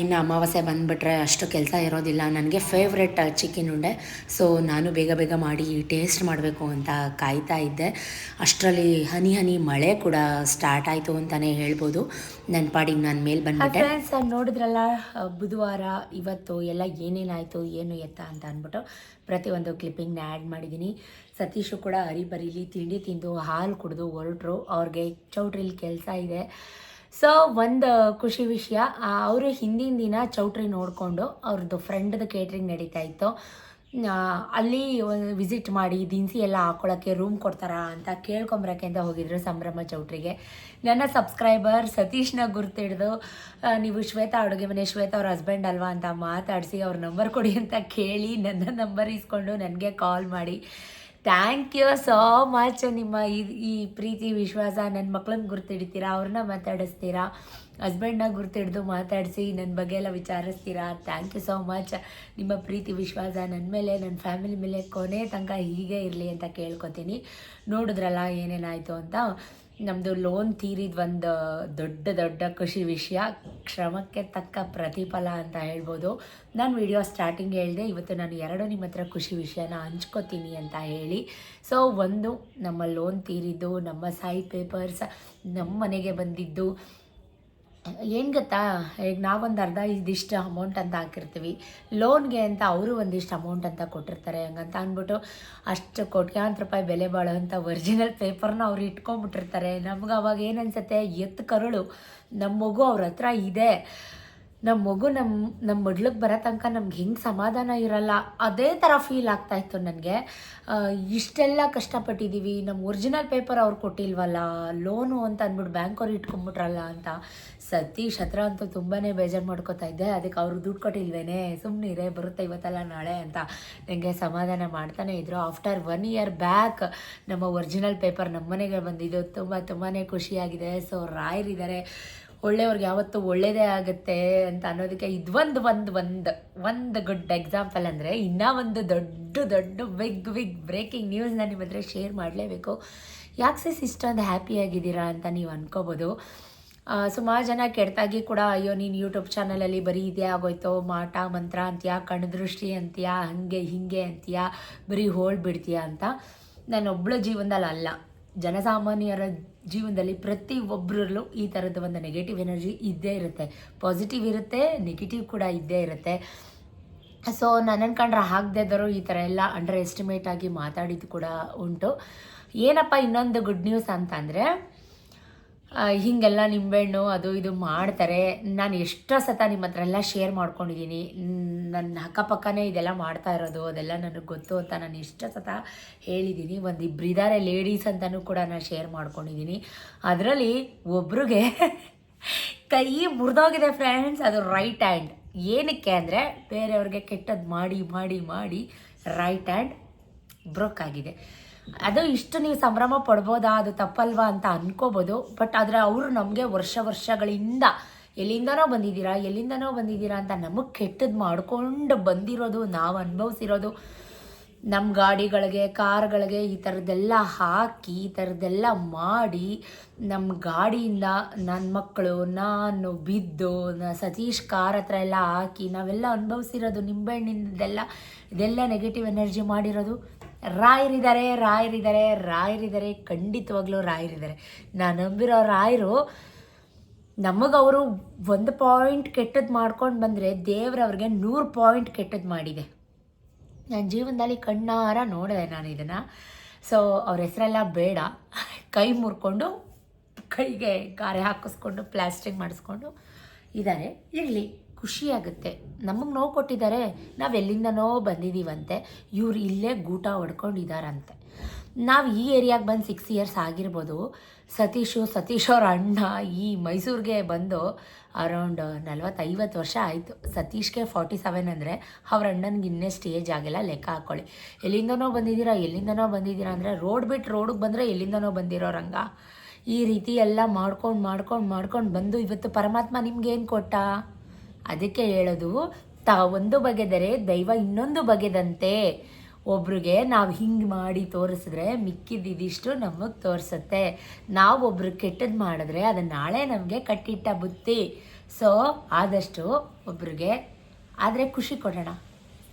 Speaker 3: ಇನ್ನು ಅಮಾವಾಸ್ಯೆ ಬಂದುಬಿಟ್ರೆ ಅಷ್ಟು ಕೆಲಸ ಇರೋದಿಲ್ಲ. ನನಗೆ ಫೇವ್ರೆಟ್ ಚಿಕನ್ ಉಂಡೆ. ಸೊ ನಾನು ಬೇಗ ಬೇಗ ಮಾಡಿ ಟೇಸ್ಟ್ ಮಾಡಬೇಕು ಅಂತ ಕಾಯ್ತಾ ಇದ್ದೆ. ಅಷ್ಟರಲ್ಲಿ ಹನಿ ಹನಿ ಮಳೆ ಕೂಡ ಸ್ಟಾರ್ಟ್ ಆಯಿತು ಅಂತಲೇ ಹೇಳ್ಬೋದು. ನನ್ನ ಪಾಡಿಗೆ ನಾನು ಮೇಲೆ ಬಂದುಬಿಟ್ಟೆ.
Speaker 1: ಸರ್ ನೋಡಿದ್ರಲ್ಲ ಬುಧವಾರ ಇವತ್ತು ಎಲ್ಲ ಏನೇನಾಯಿತು ಏನು ಎತ್ತ ಅಂತ ಅಂದ್ಬಿಟ್ಟು ಪ್ರತಿಯೊಂದು ಕ್ಲಿಪ್ಪಿಂಗ್ನ ಆ್ಯಡ್ ಮಾಡಿದ್ದೀನಿ. ಸತೀಶು ಕೂಡ ಹರಿಬರಿಲಿ ತಿಂಡಿ ತಿಂದು ಹಾಲು ಕುಡಿದು ಹೊರಟ್ರು. ಅವ್ರಿಗೆ ಚೌಟ್ರಿಲಿ ಕೆಲಸ ಇದೆ. ಸೊ ಒಂದು ಖುಷಿ ವಿಷಯ ಅವರು ಹಿಂದಿನ ದಿನ ಚೌಟ್ರಿ ನೋಡಿಕೊಂಡು ಅವ್ರದ್ದು ಫ್ರೆಂಡ್ದು ಕೇಟ್ರಿಂಗ್ ನಡೀತಾ ಇತ್ತು. ಅಲ್ಲಿ ವಿಸಿಟ್ ಮಾಡಿ, ದಿನಸಿ ಎಲ್ಲ ಹಾಕೊಳ್ಳೋಕ್ಕೆ ರೂಮ್ ಕೊಡ್ತಾರಾ ಅಂತ ಕೇಳ್ಕೊಂಬರಕ್ಕೆ ಅಂತ ಹೋಗಿದ್ರು ಸಂಭ್ರಮ ಚೌಟ್ರಿಗೆ. ನನ್ನ ಸಬ್ಸ್ಕ್ರೈಬರ್ ಸತೀಶ್ನ ಗುರ್ತಿಡ್ದು ನೀವು ಶ್ವೇತಾ ಅಡುಗೆ ಮನೆ, ಶ್ವೇತಾ ಅವ್ರ ಹಸ್ಬೆಂಡ್ ಅಲ್ವಾ ಅಂತ ಮಾತಾಡಿಸಿ ಅವ್ರ ನಂಬರ್ ಕೊಡಿ ಅಂತ ಕೇಳಿ ನನ್ನ ನಂಬರ್ ಇಸ್ಕೊಂಡು ನನಗೆ ಕಾಲ್ ಮಾಡಿ. ಥ್ಯಾಂಕ್ ಯು ಸೋ ಮಚ್ ನಿಮ್ಮ ಈ ಪ್ರೀತಿ, ವಿಶ್ವಾಸ ನನ್ನ ಮಕ್ಳನ್ನ ಗುರ್ತಿಡ್ತೀರಾ? ಅವ್ರನ್ನ ಮಾತಾಡಿಸ್ತೀರಾ? ಹಸ್ಬೆಂಡ್ನ ಗುರ್ತಿಡ್ದು ಮಾತಾಡಿಸಿ ನನ್ನ ಬಗ್ಗೆ ಎಲ್ಲ ವಿಚಾರಿಸ್ತೀರಾ? ಥ್ಯಾಂಕ್ ಯು ಸೋ ಮಚ್ ನಿಮ್ಮ ಪ್ರೀತಿ, ವಿಶ್ವಾಸ ನನ್ನ ಮೇಲೆ ನನ್ನ ಫ್ಯಾಮಿಲಿ ಮೇಲೆ ಕೊನೆ ತನಕ ಹೀಗೆ ಇರಲಿ ಅಂತ ಕೇಳ್ಕೊತೀನಿ. ನೋಡಿದ್ರಲ್ಲ ಏನೇನಾಯಿತು ಅಂತ. ನಮ್ಮದು ಲೋನ್ ತೀರಿದ ಒಂದು ದೊಡ್ಡ ದೊಡ್ಡ ಖುಷಿ ವಿಷಯ. ಶ್ರಮಕ್ಕೆ ತಕ್ಕ ಪ್ರತಿಫಲ ಅಂತ ಹೇಳ್ಬೋದು. ನಾನು ವಿಡಿಯೋ ಸ್ಟಾರ್ಟಿಂಗ್ ಹೇಳಿದೆ, ಇವತ್ತು ನಾನು ಎರಡು ನಿಮ್ಮ ಹತ್ರ ಖುಷಿ ವಿಷಯನ ಹಂಚ್ಕೋತೀನಿ ಅಂತ ಹೇಳಿ. ಸೊ ಒಂದು, ನಮ್ಮ ಲೋನ್ ತೀರಿದ್ದು, ನಮ್ಮ ಸೈಡ್ ಪೇಪರ್ಸ್ ನಮ್ಮ ಮನೆಗೆ ಬಂದಿದ್ದು ಏನು ಗೊತ್ತಾ? ಈಗ ನಾವೊಂದು ಅರ್ಧ ಇದಿಷ್ಟು ಅಮೌಂಟ್ ಅಂತ ಹಾಕಿರ್ತೀವಿ. ಲೋನ್ಗೆ ಅಂತ ಅವರು ಒಂದಿಷ್ಟು ಅಮೌಂಟ್ ಅಂತ ಕೊಟ್ಟಿರ್ತಾರೆ. ಹಂಗಂತ ಅಂದ್ಬಿಟ್ಟು ಅಷ್ಟು ಕೋಟ್ಯಾಂತರ ರೂಪಾಯಿ ಬೆಲೆ ಬಾಳೋವಂಥ ಒರಿಜಿನಲ್ ಪೇಪರ್ನ ಅವ್ರು ಇಟ್ಕೊಂಡ್ಬಿಟ್ಟಿರ್ತಾರೆ. ನಮ್ಗೆ ಅವಾಗ ಏನು ಅನ್ಸುತ್ತೆ? ಎತ್ತು ಕರುಳು. ನಮ್ಮ ಮಗು ಅವ್ರ ಹತ್ರ ಇದೆ.
Speaker 3: ನಮ್ಮ ಮಗು ನಮ್ಮ ನಮ್ಮ ಮಡ್ಲಿಗೆ ಬರೋ ತನಕ ನಮ್ಗೆ ಹೆಂಗೆ ಸಮಾಧಾನ ಇರಲ್ಲ, ಅದೇ ಥರ ಫೀಲ್ ಆಗ್ತಾ ಇತ್ತು ನನಗೆ. ಇಷ್ಟೆಲ್ಲ ಕಷ್ಟಪಟ್ಟಿದ್ದೀವಿ ನಮ್ಮ ಒರಿಜಿನಲ್ ಪೇಪರ್ ಅವ್ರು ಕೊಟ್ಟಿಲ್ವಲ್ಲ ಲೋನು ಅಂತ ಅಂದ್ಬಿಟ್ಟು ಬ್ಯಾಂಕವ್ರು ಇಟ್ಕೊಂಬಿಟ್ರಲ್ಲ ಅಂತ. ಸತೀಶ್ ಹತ್ರ ಅಂತೂ ತುಂಬಾ ಬೇಜಾರು ಮಾಡ್ಕೋತಾ ಇದ್ದೆ, ಅದಕ್ಕೆ ಅವ್ರು ದುಡ್ಡು ಕೊಟ್ಟಿಲ್ವೇನೆ ಸುಮ್ಮನಿರೇ ಬರುತ್ತೆ ಇವತ್ತಲ್ಲ ನಾಳೆ ಅಂತ. ನನಗೆ ಸಮಾಧಾನ ಮಾಡ್ತಾನೆ ಇದ್ರು. ಆಫ್ಟರ್ ಒನ್ ಇಯರ್ ಬ್ಯಾಕ್ ನಮ್ಮ ಒರಿಜಿನಲ್ ಪೇಪರ್ ನಮ್ಮ ಮನೆಗೆ ಬಂದಿದ್ದು, ತುಂಬ ತುಂಬಾ ಖುಷಿಯಾಗಿದೆ. ಸೊ ರಾಯರಿದ್ದಾರೆ. ಒಳ್ಳೆಯವ್ರಿಗೆ ಯಾವತ್ತೂ ಒಳ್ಳೆಯದೇ ಆಗುತ್ತೆ ಅಂತ ಅನ್ನೋದಕ್ಕೆ ಇದೊಂದು ಒಂದು ಒಂದು ಒಂದು ಗುಡ್ ಎಕ್ಸಾಂಪಲ್ ಅಂದರೆ ಇನ್ನೂ ಒಂದು ದೊಡ್ಡ ದೊಡ್ಡ ಬಿಗ್ ಬಿಗ್ ಬ್ರೇಕಿಂಗ್ ನ್ಯೂಸ್ನ ನಿಮ್ಮ ಹತ್ರ ಶೇರ್ ಮಾಡಲೇಬೇಕು. ಯಾಕೆ ಸಿಸ್ ಇಷ್ಟೊಂದು ಹ್ಯಾಪಿಯಾಗಿದ್ದೀರಾ ಅಂತ ನೀವು ಅನ್ಕೋಬೋದು. ಸುಮಾರು ಜನ ಕೆಡ್ತಾಗಿ ಕೂಡ, ಅಯ್ಯೋ, ನೀನು ಯೂಟ್ಯೂಬ್ ಚಾನಲಲ್ಲಿ ಬರೀ ಇದೇ ಆಗೋಯ್ತೋ, ಮಾಟ, ಮಂತ್ರ ಅಂತೀಯಾ ಕಣ್ದೃಷ್ಟಿ ಅಂತೀಯಾ, ಹಾಗೆ, ಹೀಗೆ ಅಂತೀಯಾ, ಬರೀ ಹೋಳ್ಬಿಡ್ತೀಯಾ ಅಂತ. ನಾನೊಬ್ಬಳ ಜೀವನದಲ್ಲಿ ಅಲ್ಲ. ಜನಸಾಮಾನ್ಯರ ಜೀವನದಲ್ಲಿ ಪ್ರತಿ ಒಬ್ಬರಲ್ಲೂ ಈ ಥರದ ಒಂದು ನೆಗೆಟಿವ್ ಎನರ್ಜಿ ಇದ್ದೇ ಇರುತ್ತೆ. ಪಾಸಿಟಿವ್ ಇರುತ್ತೆ ನೆಗೆಟಿವ್ ಕೂಡ ಇದ್ದೇ ಇರುತ್ತೆ. ಸೊ ನನ್ನನ್ನು ಕಂಡ್ರೆ ಆಗದೇದರು ಈ ಥರ ಎಲ್ಲ ಅಂಡರ್ ಎಸ್ಟಿಮೇಟ್ ಆಗಿ ಮಾತಾಡಿದ್ದು ಕೂಡ ಉಂಟು. ಏನಪ್ಪ ಇನ್ನೊಂದು ಗುಡ್ ನ್ಯೂಸ್ ಅಂತಂದರೆ ಹೀಗೆಲ್ಲ ನಿಂಬೆಹಣ್ಣು ಅದು ಇದು ಮಾಡ್ತಾರೆ. ನಾನು ಎಷ್ಟೋ ಸತ ನಿಮ್ಮ ಹತ್ರ ಎಲ್ಲ ಶೇರ್ ಮಾಡ್ಕೊಂಡಿದ್ದೀನಿ ನನ್ನ ಅಕ್ಕಪಕ್ಕನೇ ಇದೆಲ್ಲ ಮಾಡ್ತಾ ಇರೋದು, ಅದೆಲ್ಲ ನನಗೆ ಗೊತ್ತು ಅಂತ ನಾನು ಎಷ್ಟೋ ಸತ ಹೇಳಿದ್ದೀನಿ ಒಂದು ಇಬ್ಬರಿದ್ದಾರೆ ಲೇಡೀಸ್ ಅಂತಲೂ ಕೂಡ ನಾನು ಶೇರ್ ಮಾಡ್ಕೊಂಡಿದ್ದೀನಿ ಅದರಲ್ಲಿ ಒಬ್ರಿಗೆ ಕೈ ಮುರಿದೋಗಿದೆ ಫ್ರೆಂಡ್ಸ್ ಅದು ರೈಟ್ ಹ್ಯಾಂಡ್ ಏನಕ್ಕೆ ಅಂದರೆ ಬೇರೆಯವ್ರಿಗೆ ಕೆಟ್ಟದ್ದು ಮಾಡಿ ಮಾಡಿ ಮಾಡಿ ರೈಟ್ ಹ್ಯಾಂಡ್ ಬ್ರೋಕ್ ಆಗಿದೆ. ಅದು ಇಷ್ಟು ನೀವು ಸಂಭ್ರಮ ಪಡ್ಬೋದಾ? ಅದು ತಪ್ಪಲ್ವಾ ಅಂತ ಅನ್ಕೋಬೋದು. ಬಟ್ ಆದರೆ ಅವರು ನಮಗೆ ವರ್ಷ ವರ್ಷಗಳಿಂದ ಎಲ್ಲಿಂದನೋ ಬಂದಿದ್ದೀರಾ ಎಲ್ಲಿಂದನೋ ಬಂದಿದ್ದೀರಾ ಅಂತ ನಮಗೆ ಕೆಟ್ಟದ್ದು ಮಾಡ್ಕೊಂಡು ಬಂದಿರೋದು, ನಾವು ಅನುಭವಿಸಿರೋದು. ನಮ್ಮ ಗಾಡಿಗಳಿಗೆ, ಕಾರ್ಗಳಿಗೆ ಈ ಥರದ್ದೆಲ್ಲ ಹಾಕಿ, ಈ ಥರದ್ದೆಲ್ಲ ಮಾಡಿ ನಮ್ಮ ಗಾಡಿಯಿಂದ ನನ್ನ ಮಕ್ಕಳು ನಾನು ಬಿದ್ದು ಸತೀಶ್ ಕಾರ್ ಹತ್ರ ಎಲ್ಲ ಹಾಕಿ ನಾವೆಲ್ಲ ಅನುಭವಿಸಿರೋದು, ನಿಂಬೆಹಣ್ಣಿಂದೆಲ್ಲ ಇದೆಲ್ಲ ನೆಗೆಟಿವ್ ಎನರ್ಜಿ ಮಾಡಿರೋದು. ರಾಯರಿದ್ದಾರೆ ರಾಯರಿದ್ದಾರೆ ರಾಯರಿದ್ದಾರೆ, ಖಂಡಿತವಾಗ್ಲೂ ರಾಯರಿದ್ದಾರೆ. ನಾನು ನಂಬಿರೋ ರಾಯರು ನಮಗೆ ಅವರು ಒಂದು ಪಾಯಿಂಟ್ ಕೆಟ್ಟದ್ದು ಮಾಡ್ಕೊಂಡು ಬಂದರೆ ದೇವರವ್ರಿಗೆ ನೂರು ಪಾಯಿಂಟ್ ಕೆಟ್ಟದ್ದು ಮಾಡಿದೆ. ನನ್ನ ಜೀವನದಲ್ಲಿ ಕಣ್ಣಾರ ನೋಡಿದೆ ನಾನು ಇದನ್ನು. ಸೊ ಅವ್ರ ಹೆಸರೆಲ್ಲ ಬೇಡ. ಕೈ ಮುರ್ಕೊಂಡು, ಕೈಗೆ ಗಾರೆ ಹಾಕಿಸ್ಕೊಂಡು ಪ್ಲಾಸ್ಟಿಕ್ ಮಾಡಿಸ್ಕೊಂಡು ಇದ್ದಾರೆ ಇರಲಿ. ಖುಷಿಯಾಗುತ್ತೆ. ನಮಗೆ ನೋವು ಕೊಟ್ಟಿದ್ದಾರೆ ನಾವು ಎಲ್ಲಿಂದನೋ ಬಂದಿದ್ದೀವಂತೆ ಇವ್ರು ಇಲ್ಲೇ ಗೂಟ ಹೊಡ್ಕೊಂಡಿದ್ದಾರಂತೆ ನಾವು ಈ ಏರಿಯಾಗೆ ಬಂದು ಸಿಕ್ಸ್ ಇಯರ್ಸ್ ಆಗಿರ್ಬೋದು. ಸತೀಶು, ಸತೀಶ್ ಅವ್ರ ಅಣ್ಣ ಈ ಮೈಸೂರಿಗೆ ಬಂದು ಅರೌಂಡ್ ನಲ್ವತ್ತೈವತ್ತು ವರ್ಷ ಆಯಿತು. ಸತೀಶ್ಗೆ ಫಾರ್ಟಿ ಸೆವೆನ್ ಅಂದರೆ ಅವ್ರ ಅಣ್ಣನಿಗೆ ಇನ್ನೇ ಸ್ಟೇಜ್ ಆಗಿಲ್ಲ, ಲೆಕ್ಕ ಹಾಕ್ಕೊಳ್ಳಿ ಎಲ್ಲಿಂದನೋ ಬಂದಿದ್ದೀರಾ ಎಲ್ಲಿಂದನೋ ಬಂದಿದ್ದೀರಾ ಅಂದರೆ ರೋಡ್ ಬಿಟ್ಟು ರೋಡಿಗೆ ಬಂದರೆ ಎಲ್ಲಿಂದನೋ ಬಂದಿರೋರಂಗ ಈ ರೀತಿ ಎಲ್ಲ ಮಾಡ್ಕೊಂಡು ಮಾಡ್ಕೊಂಡು ಮಾಡ್ಕೊಂಡು ಬಂದು ಇವತ್ತು ಪರಮಾತ್ಮ ನಿಮ್ಗೇನು ಕೊಟ್ಟ? ಅದಕ್ಕೆ ಹೇಳೋದು, ತ ಒಂದು ಬಗೆದರೆ ದೈವ ಇನ್ನೊಂದು ಬಗೆದಂತೆ. ಒಬ್ರಿಗೆ ನಾವು ಹಿಂಗೆ ಮಾಡಿ ತೋರಿಸಿದ್ರೆ ಮಿಕ್ಕಿದ್ದಿದಿಷ್ಟು ನಮಗೆ ತೋರಿಸುತ್ತೆ. ನಾವು ಒಬ್ರು ಕೆಟ್ಟದ್ದು ಮಾಡಿದ್ರೆ ಅದು ನಾಳೆ ನಮಗೆ ಕಟ್ಟಿಟ್ಟ ಬುತ್ತಿ ಸೊ ಆದಷ್ಟು ಒಬ್ರಿಗೆ, ಆದರೆ ಖುಷಿ ಕೊಡೋಣ.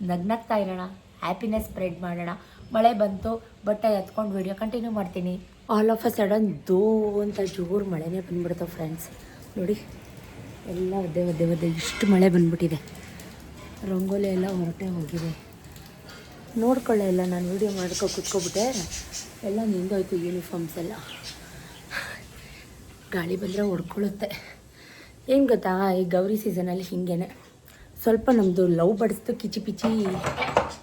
Speaker 3: ನಗ್ನಗ್ತಾ ಇರೋಣ. ಹ್ಯಾಪಿನೆಸ್ ಸ್ಪ್ರೆಡ್ ಮಾಡೋಣ. ಮಳೆ ಬಂತು, ಬಟ್ಟೆ ಎತ್ಕೊಂಡು ವಿಡಿಯೋ ಕಂಟಿನ್ಯೂ ಮಾಡ್ತೀನಿ. ಆಲ್ ಆಫ್ ಅ ಸಡನ್ ದೋ ಅಂತ ಜೋರು ಮಳೆನೇ ಬಂದ್ಬಿಡ್ತಾವೆ ಫ್ರೆಂಡ್ಸ್ ನೋಡಿ. ಎಲ್ಲ ಒದ್ದೆ ಒದ್ದೆ ಒದ್ದೆ ಇಷ್ಟು ಮಳೆ ಬಂದ್ಬಿಟ್ಟಿದೆ. ರಂಗೋಲಿ ಎಲ್ಲ ಹೊರಟೆ ಹೋಗಿದೆ. ನೋಡ್ಕೊಳ್ಳೆ ಎಲ್ಲ, ನಾನು ವೀಡಿಯೋ ಮಾಡ್ಕೊ ಕುತ್ಕೊಬಿಟ್ಟೆ. ಎಲ್ಲ ನಿಂದೋಯ್ತು ಯೂನಿಫಾರ್ಮ್ಸ್ ಎಲ್ಲ. ಗಾಳಿ ಬಂದರೆ ಹೊಡ್ಕೊಳ್ಳುತ್ತೆ. ಏನು ಗೊತ್ತಾ, ಈ ಗೌರಿ ಸೀಸನಲ್ಲಿ ಹಿಂಗೇನೆ. ಸ್ವಲ್ಪ ನಮ್ಮದು ಲವ್ ಬಡಿಸ್ತು ಕಿಚಿ ಪಿಚಿ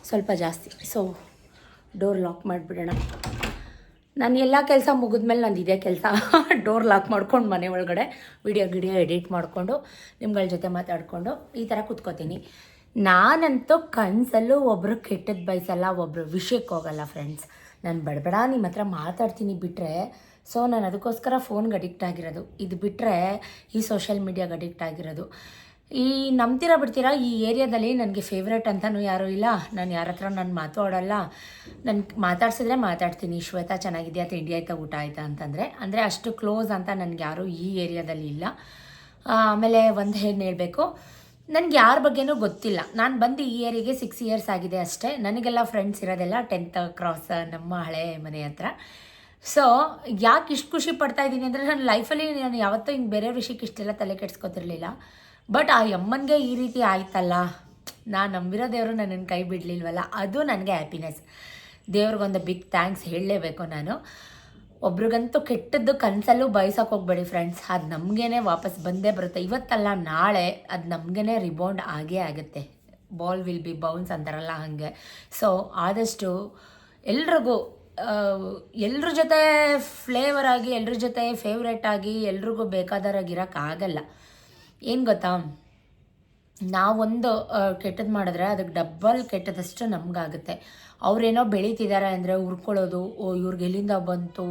Speaker 3: ಸ್ವಲ್ಪ ಜಾಸ್ತಿ. ಸೊ ಡೋರ್ ಲಾಕ್ ಮಾಡಿಬಿಡೋಣ. ನಾನು ಎಲ್ಲ ಕೆಲಸ ಮುಗಿದ್ಮೇಲೆ ನಂದು ಇದೇ ಕೆಲಸ. ಡೋರ್ ಲಾಕ್ ಮಾಡ್ಕೊಂಡು ಮನೆ ಒಳಗಡೆ ವಿಡಿಯೋ ಗಿಡಿಯೋ ಎಡಿಟ್ ಮಾಡಿಕೊಂಡು ನಿಮ್ಗಳ ಜೊತೆ ಮಾತಾಡಿಕೊಂಡು ಈ ಥರ ಕೂತ್ಕೋತೀನಿ. ನಾನಂತೂ ಕನಸಲ್ಲೂ ಒಬ್ಬರು ಕೆಟ್ಟದ್ದು ಬಯಸಲ್ಲ ಒಬ್ಬರು ವಿಷಯಕ್ಕೆ ಹೋಗಲ್ಲ ಫ್ರೆಂಡ್ಸ್ ನಾನು ಬಡಬಡ ನಿಮ್ಮ ಹತ್ರ ಮಾತಾಡ್ತೀನಿ ಬಿಟ್ಟರೆ ಸೊ ನಾನು ಅದಕ್ಕೋಸ್ಕರ ಫೋನ್ಗೆ ಅಡಿಕ್ಟ್ ಆಗಿರೋದು. ಇದು ಬಿಟ್ಟರೆ ಈ ಸೋಷಿಯಲ್ ಮೀಡಿಯಾಗೆ ಅಡಿಕ್ಟ್ ಆಗಿರೋದು. ಈ ನಂಬ್ತೀರಾ ಬಿಡ್ತೀರಾ? ಈ ಏರಿಯಾದಲ್ಲಿ ನನಗೆ ಫೇವ್ರೇಟ್ ಅಂತಲೂ ಯಾರೂ ಇಲ್ಲ. ನಾನು ಯಾರ ಹತ್ರ ನಾನು ಮಾತಾಡಲ್ಲ ನಾನು ಮಾತಾಡ್ಸಿದ್ರೆ ಮಾತಾಡ್ತೀನಿ. ಶ್ವೇತಾ ಚೆನ್ನಾಗಿದೆಯಾ? ತಿಂಡಿ ಆಯ್ತಾ? ಊಟ ಆಯ್ತಾ? ಅಂತಂದರೆ, ಅಂದರೆ ಅಷ್ಟು ಕ್ಲೋಸ್ ಅಂತ ನನಗೆ ಯಾರೂ ಈ ಏರಿಯಾದಲ್ಲಿ ಇಲ್ಲ. ಆಮೇಲೆ ಒಂದು ಏನು ಹೇಳಬೇಕು? ನನಗೆ ಯಾರ ಬಗ್ಗೆನೂ ಗೊತ್ತಿಲ್ಲ. ನಾನು ಬಂದು ಈ ಏರಿಗೆ ಸಿಕ್ಸ್ ಇಯರ್ಸ್ ಆಗಿದೆ ಅಷ್ಟೇ. ನನಗೆಲ್ಲ ಫ್ರೆಂಡ್ಸ್ ಇರೋದೆಲ್ಲ ಟೆಂತ್ ಕ್ರಾಸ್ ನಮ್ಮ ಹಳೆ ಮನೆ ಹತ್ರ. ಸೊ ಯಾಕೆ ಇಷ್ಟು ಖುಷಿ ಪಡ್ತಾ ಇದ್ದೀನಿ ಅಂದರೆ ನನ್ನ ಲೈಫಲ್ಲಿ ನಾನು ಯಾವತ್ತೂ ಹಿಂಗೆ ಬೇರೆ ವಿಷಯಕ್ಕೆ ಇಷ್ಟೆಲ್ಲ ತಲೆ ಕೆಡ್ಸ್ಕೊತಿರ್ಲಿಲ್ಲ. ಬಟ್ ಆ ಅಮ್ಮನಿಗೆ ಈ ರೀತಿ ಆಯ್ತಲ್ಲ? ನಾನು ನಂಬಿರೋ ದೇವರು ನನ್ನನ್ನು ಕೈ ಬಿಡಲಿಲ್ವಲ್ಲ? ಅದು ನನಗೆ ಹ್ಯಾಪಿನೆಸ್ ದೇವ್ರಿಗೊಂದು ಬಿಗ್ ಥ್ಯಾಂಕ್ಸ್ ಹೇಳಲೇಬೇಕು ನಾನು. ಒಬ್ರಿಗಂತೂ ಕೆಟ್ಟದ್ದು ಕನಸಲ್ಲೂ ಬಯಸೋಕೆ ಹೋಗ್ಬೇಡಿ ಫ್ರೆಂಡ್ಸ್ ಅದು ನಮಗೇನೆ ವಾಪಸ್ ಬಂದೇ ಬರುತ್ತೆ. ಇವತ್ತಲ್ಲ, ನಾಳೆ ಅದು ನಮಗೇನೆ ರಿಬೌಂಡ್ ಆಗೇ ಆಗುತ್ತೆ. ಬಾಲ್ ವಿಲ್ ಬಿ ಬೌನ್ಸ್ ಅಂತಾರಲ್ಲ ಹಾಗೆ. ಸೊ ಆದಷ್ಟು ಎಲ್ರಿಗೂ ಎಲ್ರ ಜೊತೆ ಫ್ಲೇವರ್ ಆಗಿ, ಎಲ್ರ ಜೊತೆ ಫೇವ್ರೇಟ್ ಆಗಿ ಎಲ್ರಿಗೂ ಬೇಕಾದವರಾಗಿರೋಕ್ಕಾಗಲ್ಲ ಏನು ಗೊತ್ತಾ? ನಾವೊಂದು ಕೆಟ್ಟದ್ದು ಮಾಡಿದ್ರೆ ಅದಕ್ಕೆ ಡಬ್ಬಲ್ ಕೆಟ್ಟದಷ್ಟು ನಮಗಾಗುತ್ತೆ. ಅವರೇನೋ ಬೆಳೀತಿದ್ದಾರೆ ಅಂದರೆ ಉರ್ಕೊಳ್ಳೋದು, ಓ, ಇವ್ರಿಗೆ ಎಲ್ಲಿಂದ ಬಂತು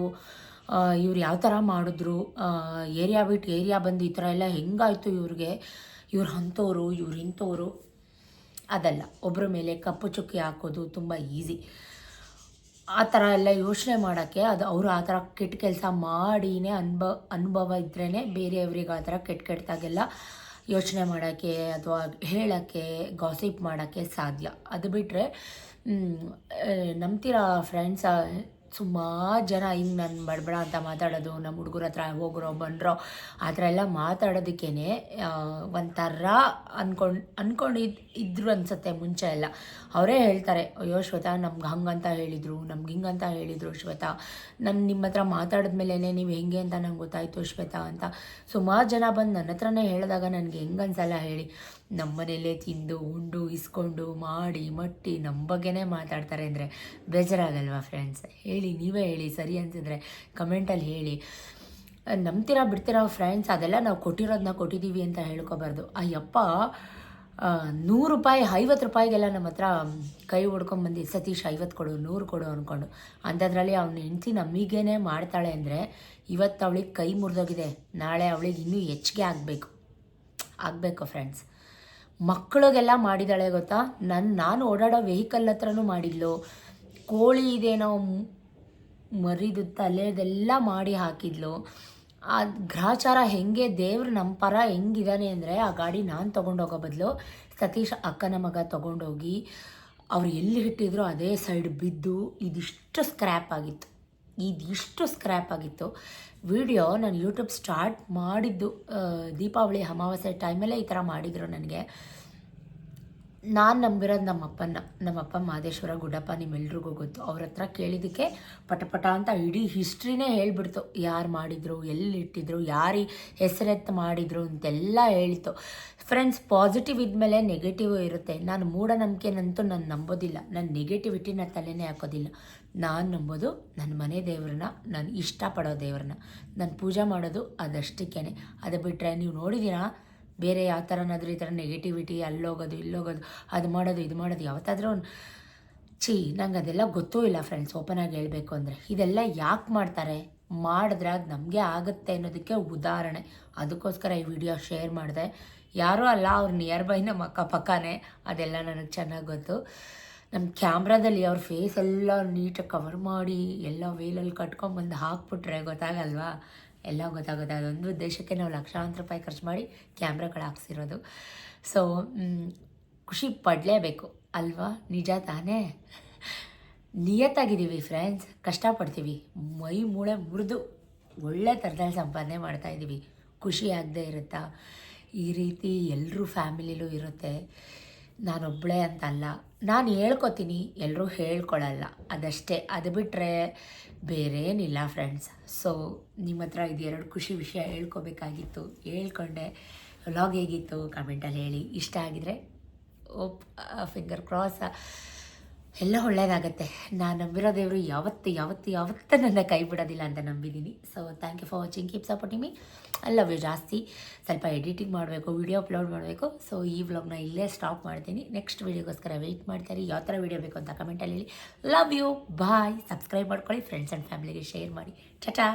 Speaker 3: ಇವ್ರು ಯಾವ ಥರ ಮಾಡಿದ್ರು ಏರಿಯಾ ಬಿಟ್ಟು ಏರಿಯಾ ಬಂದು ಈ ಥರ ಎಲ್ಲ ಹೆಂಗಾಯಿತು ಇವ್ರಿಗೆ? ಇವ್ರು ಅಂಥವ್ರು ಇವ್ರು ಇಂಥವ್ರು ಅದಲ್ಲ ಒಬ್ಬರ ಮೇಲೆ ಕಪ್ಪು ಚುಕ್ಕಿ ಹಾಕೋದು ತುಂಬ ಈಸಿ. ಆ ಥರ ಎಲ್ಲ ಯೋಚನೆ ಮಾಡೋಕ್ಕೆ ಅದು ಅವರು ಆ ಥರ ಕೆಟ್ಟ ಕೆಲಸ ಮಾಡಿನೇ ಅನುಭವ ಅನುಭವ ಇದ್ರೇ ಬೇರೆಯವ್ರಿಗೆ ಆ ಥರ ಕೆಟ್ಟ ಕೆಟ್ಟದಾಗೆಲ್ಲ ಯೋಚನೆ ಮಾಡೋಕ್ಕೆ ಅಥವಾ ಹೇಳೋಕ್ಕೆ ಗಾಸಿಪ್ ಮಾಡೋಕ್ಕೆ ಸಾಧ್ಯ. ಅದು ಬಿಟ್ಟರೆ ನಂಬ್ತೀರಾ ಫ್ರೆಂಡ್ಸ್ ಸುಮಾರು ಜನ ಹಿಂಗೆ ನಾನು ಬಡಬಡ ಅಂತ ಮಾತಾಡೋದು ನಮ್ಮ ಹುಡುಗರ ಹತ್ರ ಹೋಗ್ರೋ, ಬಂದ್ರೋ, ಆ ಥರ ಎಲ್ಲ ಮಾತಾಡೋದಕ್ಕೇ ಒಂಥರ ಅಂದ್ಕೊಂಡು ಅಂದ್ಕೊಂಡು ಇದ್ರು ಅನಿಸುತ್ತೆ ಮುಂಚೆ ಎಲ್ಲ. ಅವರೇ ಹೇಳ್ತಾರೆ, ಅಯ್ಯೋ ಶ್ವೇತಾ, ನಮ್ಗೆ ಹಂಗಂತ ಹೇಳಿದರು, ನಮ್ಗೆ ಹಿಂಗಂತ ಹೇಳಿದರು ಶ್ವೇತಾ, ನಾನು ನಿಮ್ಮ ಹತ್ರ ಮಾತಾಡಿದ್ಮೇಲೆ ನೀವು ಹೆಂಗೆ ಅಂತ ನಂಗೆ ಗೊತ್ತಾಯಿತು ಶ್ವೇತಾ ಅಂತ. ಸುಮಾರು ಜನ ಬಂದು ನನ್ನ ಹತ್ರನೇ ಹೇಳಿದಾಗ ನನಗೆ ಹೆಂಗೆ ಅನ್ಸಲ್ಲ ಹೇಳಿ. ನಮ್ಮ ಮನೇಲೇ ತಿಂದು, ಉಂಡು, ಇಸ್ಕೊಂಡು, ಮಾಡಿ, ಮಟ್ಟಿ ನಮ್ಮ ಬಗ್ಗೆನೇ ಮಾತಾಡ್ತಾರೆ ಅಂದರೆ ಬೇಜಾರಾಗಲ್ವಾ ಫ್ರೆಂಡ್ಸ್ ಹೇಳಿ, ನೀವೇ ಹೇಳಿ, ಸರಿ ಅಂತಂದರೆ ಕಮೆಂಟಲ್ಲಿ ಹೇಳಿ. ನಂಬ್ತೀರಾ, ಬಿಡ್ತೀರಾ ಫ್ರೆಂಡ್ಸ್ ಅದೆಲ್ಲ ನಾವು ಕೊಟ್ಟಿರೋದನ್ನ ಕೊಟ್ಟಿದ್ದೀವಿ ಅಂತ ಹೇಳ್ಕೊಬಾರ್ದು. ಅಯ್ಯಪ್ಪ ನೂರು ರೂಪಾಯಿ, ಐವತ್ತು ರೂಪಾಯಿಗೆಲ್ಲ ನಮ್ಮ ಹತ್ರ ಕೈ ಹೊಡ್ಕೊಂಬಂದು ಸತೀಶ್ ಐವತ್ತು ಕೊಡು, ನೂರು ಕೊಡು ಅಂದ್ಕೊಂಡು ಅಂಥದ್ರಲ್ಲಿ ಅವ್ನ ಹೆಂಡತಿ ನಮಗೇನೆ ಮಾಡ್ತಾಳೆ ಅಂದರೆ ಇವತ್ತು ಅವಳಿಗೆ ಕೈ ಮುರಿದೋಗಿದೆ. ನಾಳೆ ಅವಳಿಗೆ ಇನ್ನೂ ಹೆಚ್ಚಿಗೆ ಆಗಬೇಕು. ಆಗಬೇಕು ಫ್ರೆಂಡ್ಸ್ ಮಕ್ಕಳಿಗೆಲ್ಲ ಮಾಡಿದಾಳೆ ಗೊತ್ತಾ? ನನ್ನ ನಾನು ಓಡಾಡೋ ವೆಹಿಕಲ್ ಹತ್ರನೂ ಮಾಡಿದ್ಲು. ಕೋಳಿ ಇದೇನೋ ಮರಿದ ಮರಿದು ತಲೆದೆಲ್ಲ ಮಾಡಿ ಹಾಕಿದ್ಲು. ಆ ಗ್ರಹಚಾರ ಹೆಂಗೆ, ದೇವ್ರ ನಮ್ಮ ಪರ ಹೆಂಗಿದ್ದಾನೆ ಅಂದರೆ ಆ ಗಾಡಿ ನಾನು ತೊಗೊಂಡೋಗೋ ಬದಲು ಸತೀಶ್ ಅಕ್ಕನ ಮಗ ತೊಗೊಂಡೋಗಿ ಅವ್ರು ಎಲ್ಲಿ ಇಟ್ಟಿದ್ರು ಅದೇ ಸೈಡ್ ಬಿದ್ದು ಇದಿಷ್ಟು ಸ್ಕ್ರ್ಯಾಪ್ ಆಗಿತ್ತು. ಇದಿಷ್ಟು ಸ್ಕ್ರ್ಯಾಪ್ ಆಗಿತ್ತು. ವಿಡಿಯೋ ನಾನು ಯೂಟ್ಯೂಬ್ ಸ್ಟಾರ್ಟ್ ಮಾಡಿದ್ದು ದೀಪಾವಳಿ ಅಮಾವಾಸ್ಯೆ ಟೈಮಲ್ಲೇ ಈ ಥರ ಮಾಡಿದರು ನನಗೆ. ನಾನು ನಂಬಿರೋದು ನಮ್ಮಪ್ಪನ ನಮ್ಮಪ್ಪ ಮಾದೇಶ್ವರ ಗುಡ್ಡಪ್ಪ ನಿಮ್ಮೆಲ್ರಿಗೂ ಗೊತ್ತು. ಅವ್ರ ಹತ್ರ ಕೇಳಿದ್ದಕ್ಕೆ ಪಟಪಟ ಪಟ ಅಂತ ಇಡೀ ಹಿಸ್ಟ್ರಿನೇ ಹೇಳಿಬಿಡ್ತು. ಯಾರು ಮಾಡಿದರು ಎಲ್ಲಿ ಇಟ್ಟಿದ್ರು ಯಾರು ಹೆಸರೆತ್ತು ಮಾಡಿದರು ಅಂತೆಲ್ಲ ಹೇಳಿತು. ಫ್ರೆಂಡ್ಸ್ ಪಾಸಿಟಿವ್ ಇದ್ಮೇಲೆ ನೆಗೆಟಿವ್ ಇರುತ್ತೆ. ನಾನು ಮೂಢನಂಬಿಕೆನಂತೂ ನಾನು ನಂಬೋದಿಲ್ಲ. ನಾನು ನೆಗೆಟಿವಿಟಿನ ತಲೆನೇ ಹಾಕೋದಿಲ್ಲ. ನಾನು ನಂಬೋದು ನನ್ನ ಮನೆ ದೇವ್ರನ್ನ, ನಾನು ಇಷ್ಟಪಡೋ ದೇವ್ರನ್ನ. ನಾನು ಪೂಜೆ ಮಾಡೋದು ಅದಷ್ಟಕ್ಕೇ ಅದು ಬಿಟ್ಟರೆ ನೀವು ನೋಡಿದ್ದೀರಾ ಬೇರೆ ಯಾವ ಥರನಾದರೂ ಈ ಥರ ನೆಗೆಟಿವಿಟಿ ಅಲ್ಲೋಗೋದು, ಇಲ್ಲೋಗೋದು, ಅದು ಮಾಡೋದು, ಇದು ಮಾಡೋದು ಯಾವತ್ತಾದರೂ ಒಂದು ಛೀ, ನಂಗೆ ಅದೆಲ್ಲ ಗೊತ್ತೂ ಇಲ್ಲ ಫ್ರೆಂಡ್ಸ್ ಓಪನ್ ಆಗಿ ಹೇಳಬೇಕು ಅಂದರೆ. ಇದೆಲ್ಲ ಯಾಕೆ ಮಾಡ್ತಾರೆ? ಮಾಡಿದ್ರೆ ಅದು ನಮಗೆ ಆಗುತ್ತೆ ಅನ್ನೋದಕ್ಕೆ ಉದಾಹರಣೆ. ಅದಕ್ಕೋಸ್ಕರ ಈ ವಿಡಿಯೋ ಶೇರ್ ಮಾಡಿದೆ. ಯಾರೂ ಅಲ್ಲ, ಅವ್ರು ನಿಯರ್ ಬೈ ನಮ್ಮ ಅಕ್ಕಪಕ್ಕನೇ. ಅದೆಲ್ಲ ನನಗೆ ಚೆನ್ನಾಗಿ ಗೊತ್ತು. ನಮ್ಮ ಕ್ಯಾಮ್ರಾದಲ್ಲಿ ಅವ್ರ ಫೇಸ್ ಎಲ್ಲ ನೀಟಾಗಿ ಕವರ್ ಮಾಡಿ, ಎಲ್ಲ ವೇಲಲ್ಲಿ ಕಟ್ಕೊಂಬಂದು ಹಾಕ್ಬಿಟ್ರೆ ಗೊತ್ತಾಗಲ್ವಾ? ಎಲ್ಲ ಗೊತ್ತಾಗುತ್ತೆ. ಅದೊಂದು ಉದ್ದೇಶಕ್ಕೆ ನಾವು ಲಕ್ಷಾಂತರ ರೂಪಾಯಿ ಖರ್ಚು ಮಾಡಿ ಕ್ಯಾಮ್ರಾಗಳು ಹಾಕ್ಸಿರೋದು. ಸೊ ಖುಷಿ ಪಡಲೇಬೇಕು. ಅಲ್ವಾ? ನಿಜ ತಾನೇ? ನಿಯತ್ತಾಗಿದ್ದೀವಿ ಫ್ರೆಂಡ್ಸ್ ಕಷ್ಟಪಡ್ತೀವಿ. ಮೈ ಮೂಳೆ ಮುರಿದು ಒಳ್ಳೆ ಥರದಲ್ಲಿ ಸಂಪಾದನೆ ಮಾಡ್ತಾ ಇದ್ದೀವಿ. ಖುಷಿ ಆಗದೆ ಇರುತ್ತಾ? ಈ ರೀತಿ ಎಲ್ಲರೂ ಫ್ಯಾಮಿಲಿಲೂ ಇರುತ್ತೆ. ನಾನೊಬ್ಬಳೇ ಅಂತಲ್ಲ. ನಾನು ಹೇಳ್ಕೊತೀನಿ ಎಲ್ಲರೂ ಹೇಳ್ಕೊಳ್ಳಲ್ಲ ಅದಷ್ಟೇ. ಅದು ಬಿಟ್ಟರೆ ಬೇರೇನಿಲ್ಲ ಫ್ರೆಂಡ್ಸ್ ಸೊ ನಿಮ್ಮ ಹತ್ರ ಇದು ಎರಡು ಖುಷಿ ವಿಷಯ ಹೇಳ್ಕೊಬೇಕಾಗಿತ್ತು. ಹೇಳ್ಕೊಂಡೆ. ವ್ಲಾಗ್ ಹೇಗಿತ್ತು? ಕಮೆಂಟಲ್ಲಿ ಹೇಳಿ. ಇಷ್ಟ ಆಗಿದರೆ ಓಪ್ ಫಿಂಗರ್ ಕ್ರಾಸ್ ಎಲ್ಲ ಒಳ್ಳೇದಾಗತ್ತೆ. ನಾನು ನಂಬಿರೋ ದೇವರು ಯಾವತ್ತು ಯಾವತ್ತು, ಯಾವತ್ತೂ ನನ್ನ ಕೈ ಬಿಡೋದಿಲ್ಲ ಅಂತ ನಂಬಿದ್ದೀನಿ. So thank you for watching keep supporting me I love you ಜಾಸ್ತಿ. ಸ್ವಲ್ಪ ಎಡಿಟಿಂಗ್ ಮಾಡಬೇಕು ವಿಡಿಯೋ ಅಪ್ಲೋಡ್ ಮಾಡಬೇಕು. ಸೊ ಈ ವ್ಲಾಗ್ನ ಇಲ್ಲೇ ಸ್ಟಾಪ್ ಮಾಡ್ತೀನಿ. ನೆಕ್ಸ್ಟ್ ವೀಡಿಯೋಗೋಸ್ಕರ ವೆಯ್ಟ್ ಮಾಡ್ತಾರೆ. ಯಾವ ಥರ ವೀಡಿಯೋ ಬೇಕು ಅಂತ ಕಮೆಂಟಲ್ಲಿ ಹೇಳಿ. ಲವ್ ಯು ಬಾಯ್ ಸಬ್ಸ್ಕ್ರೈಬ್ ಮಾಡ್ಕೊಳ್ಳಿ. ಫ್ರೆಂಡ್ಸ್ ಆ್ಯಂಡ್ ಫ್ಯಾಮಿಲಿಗೆ ಶೇರ್ ಮಾಡಿ. ಚಟಾ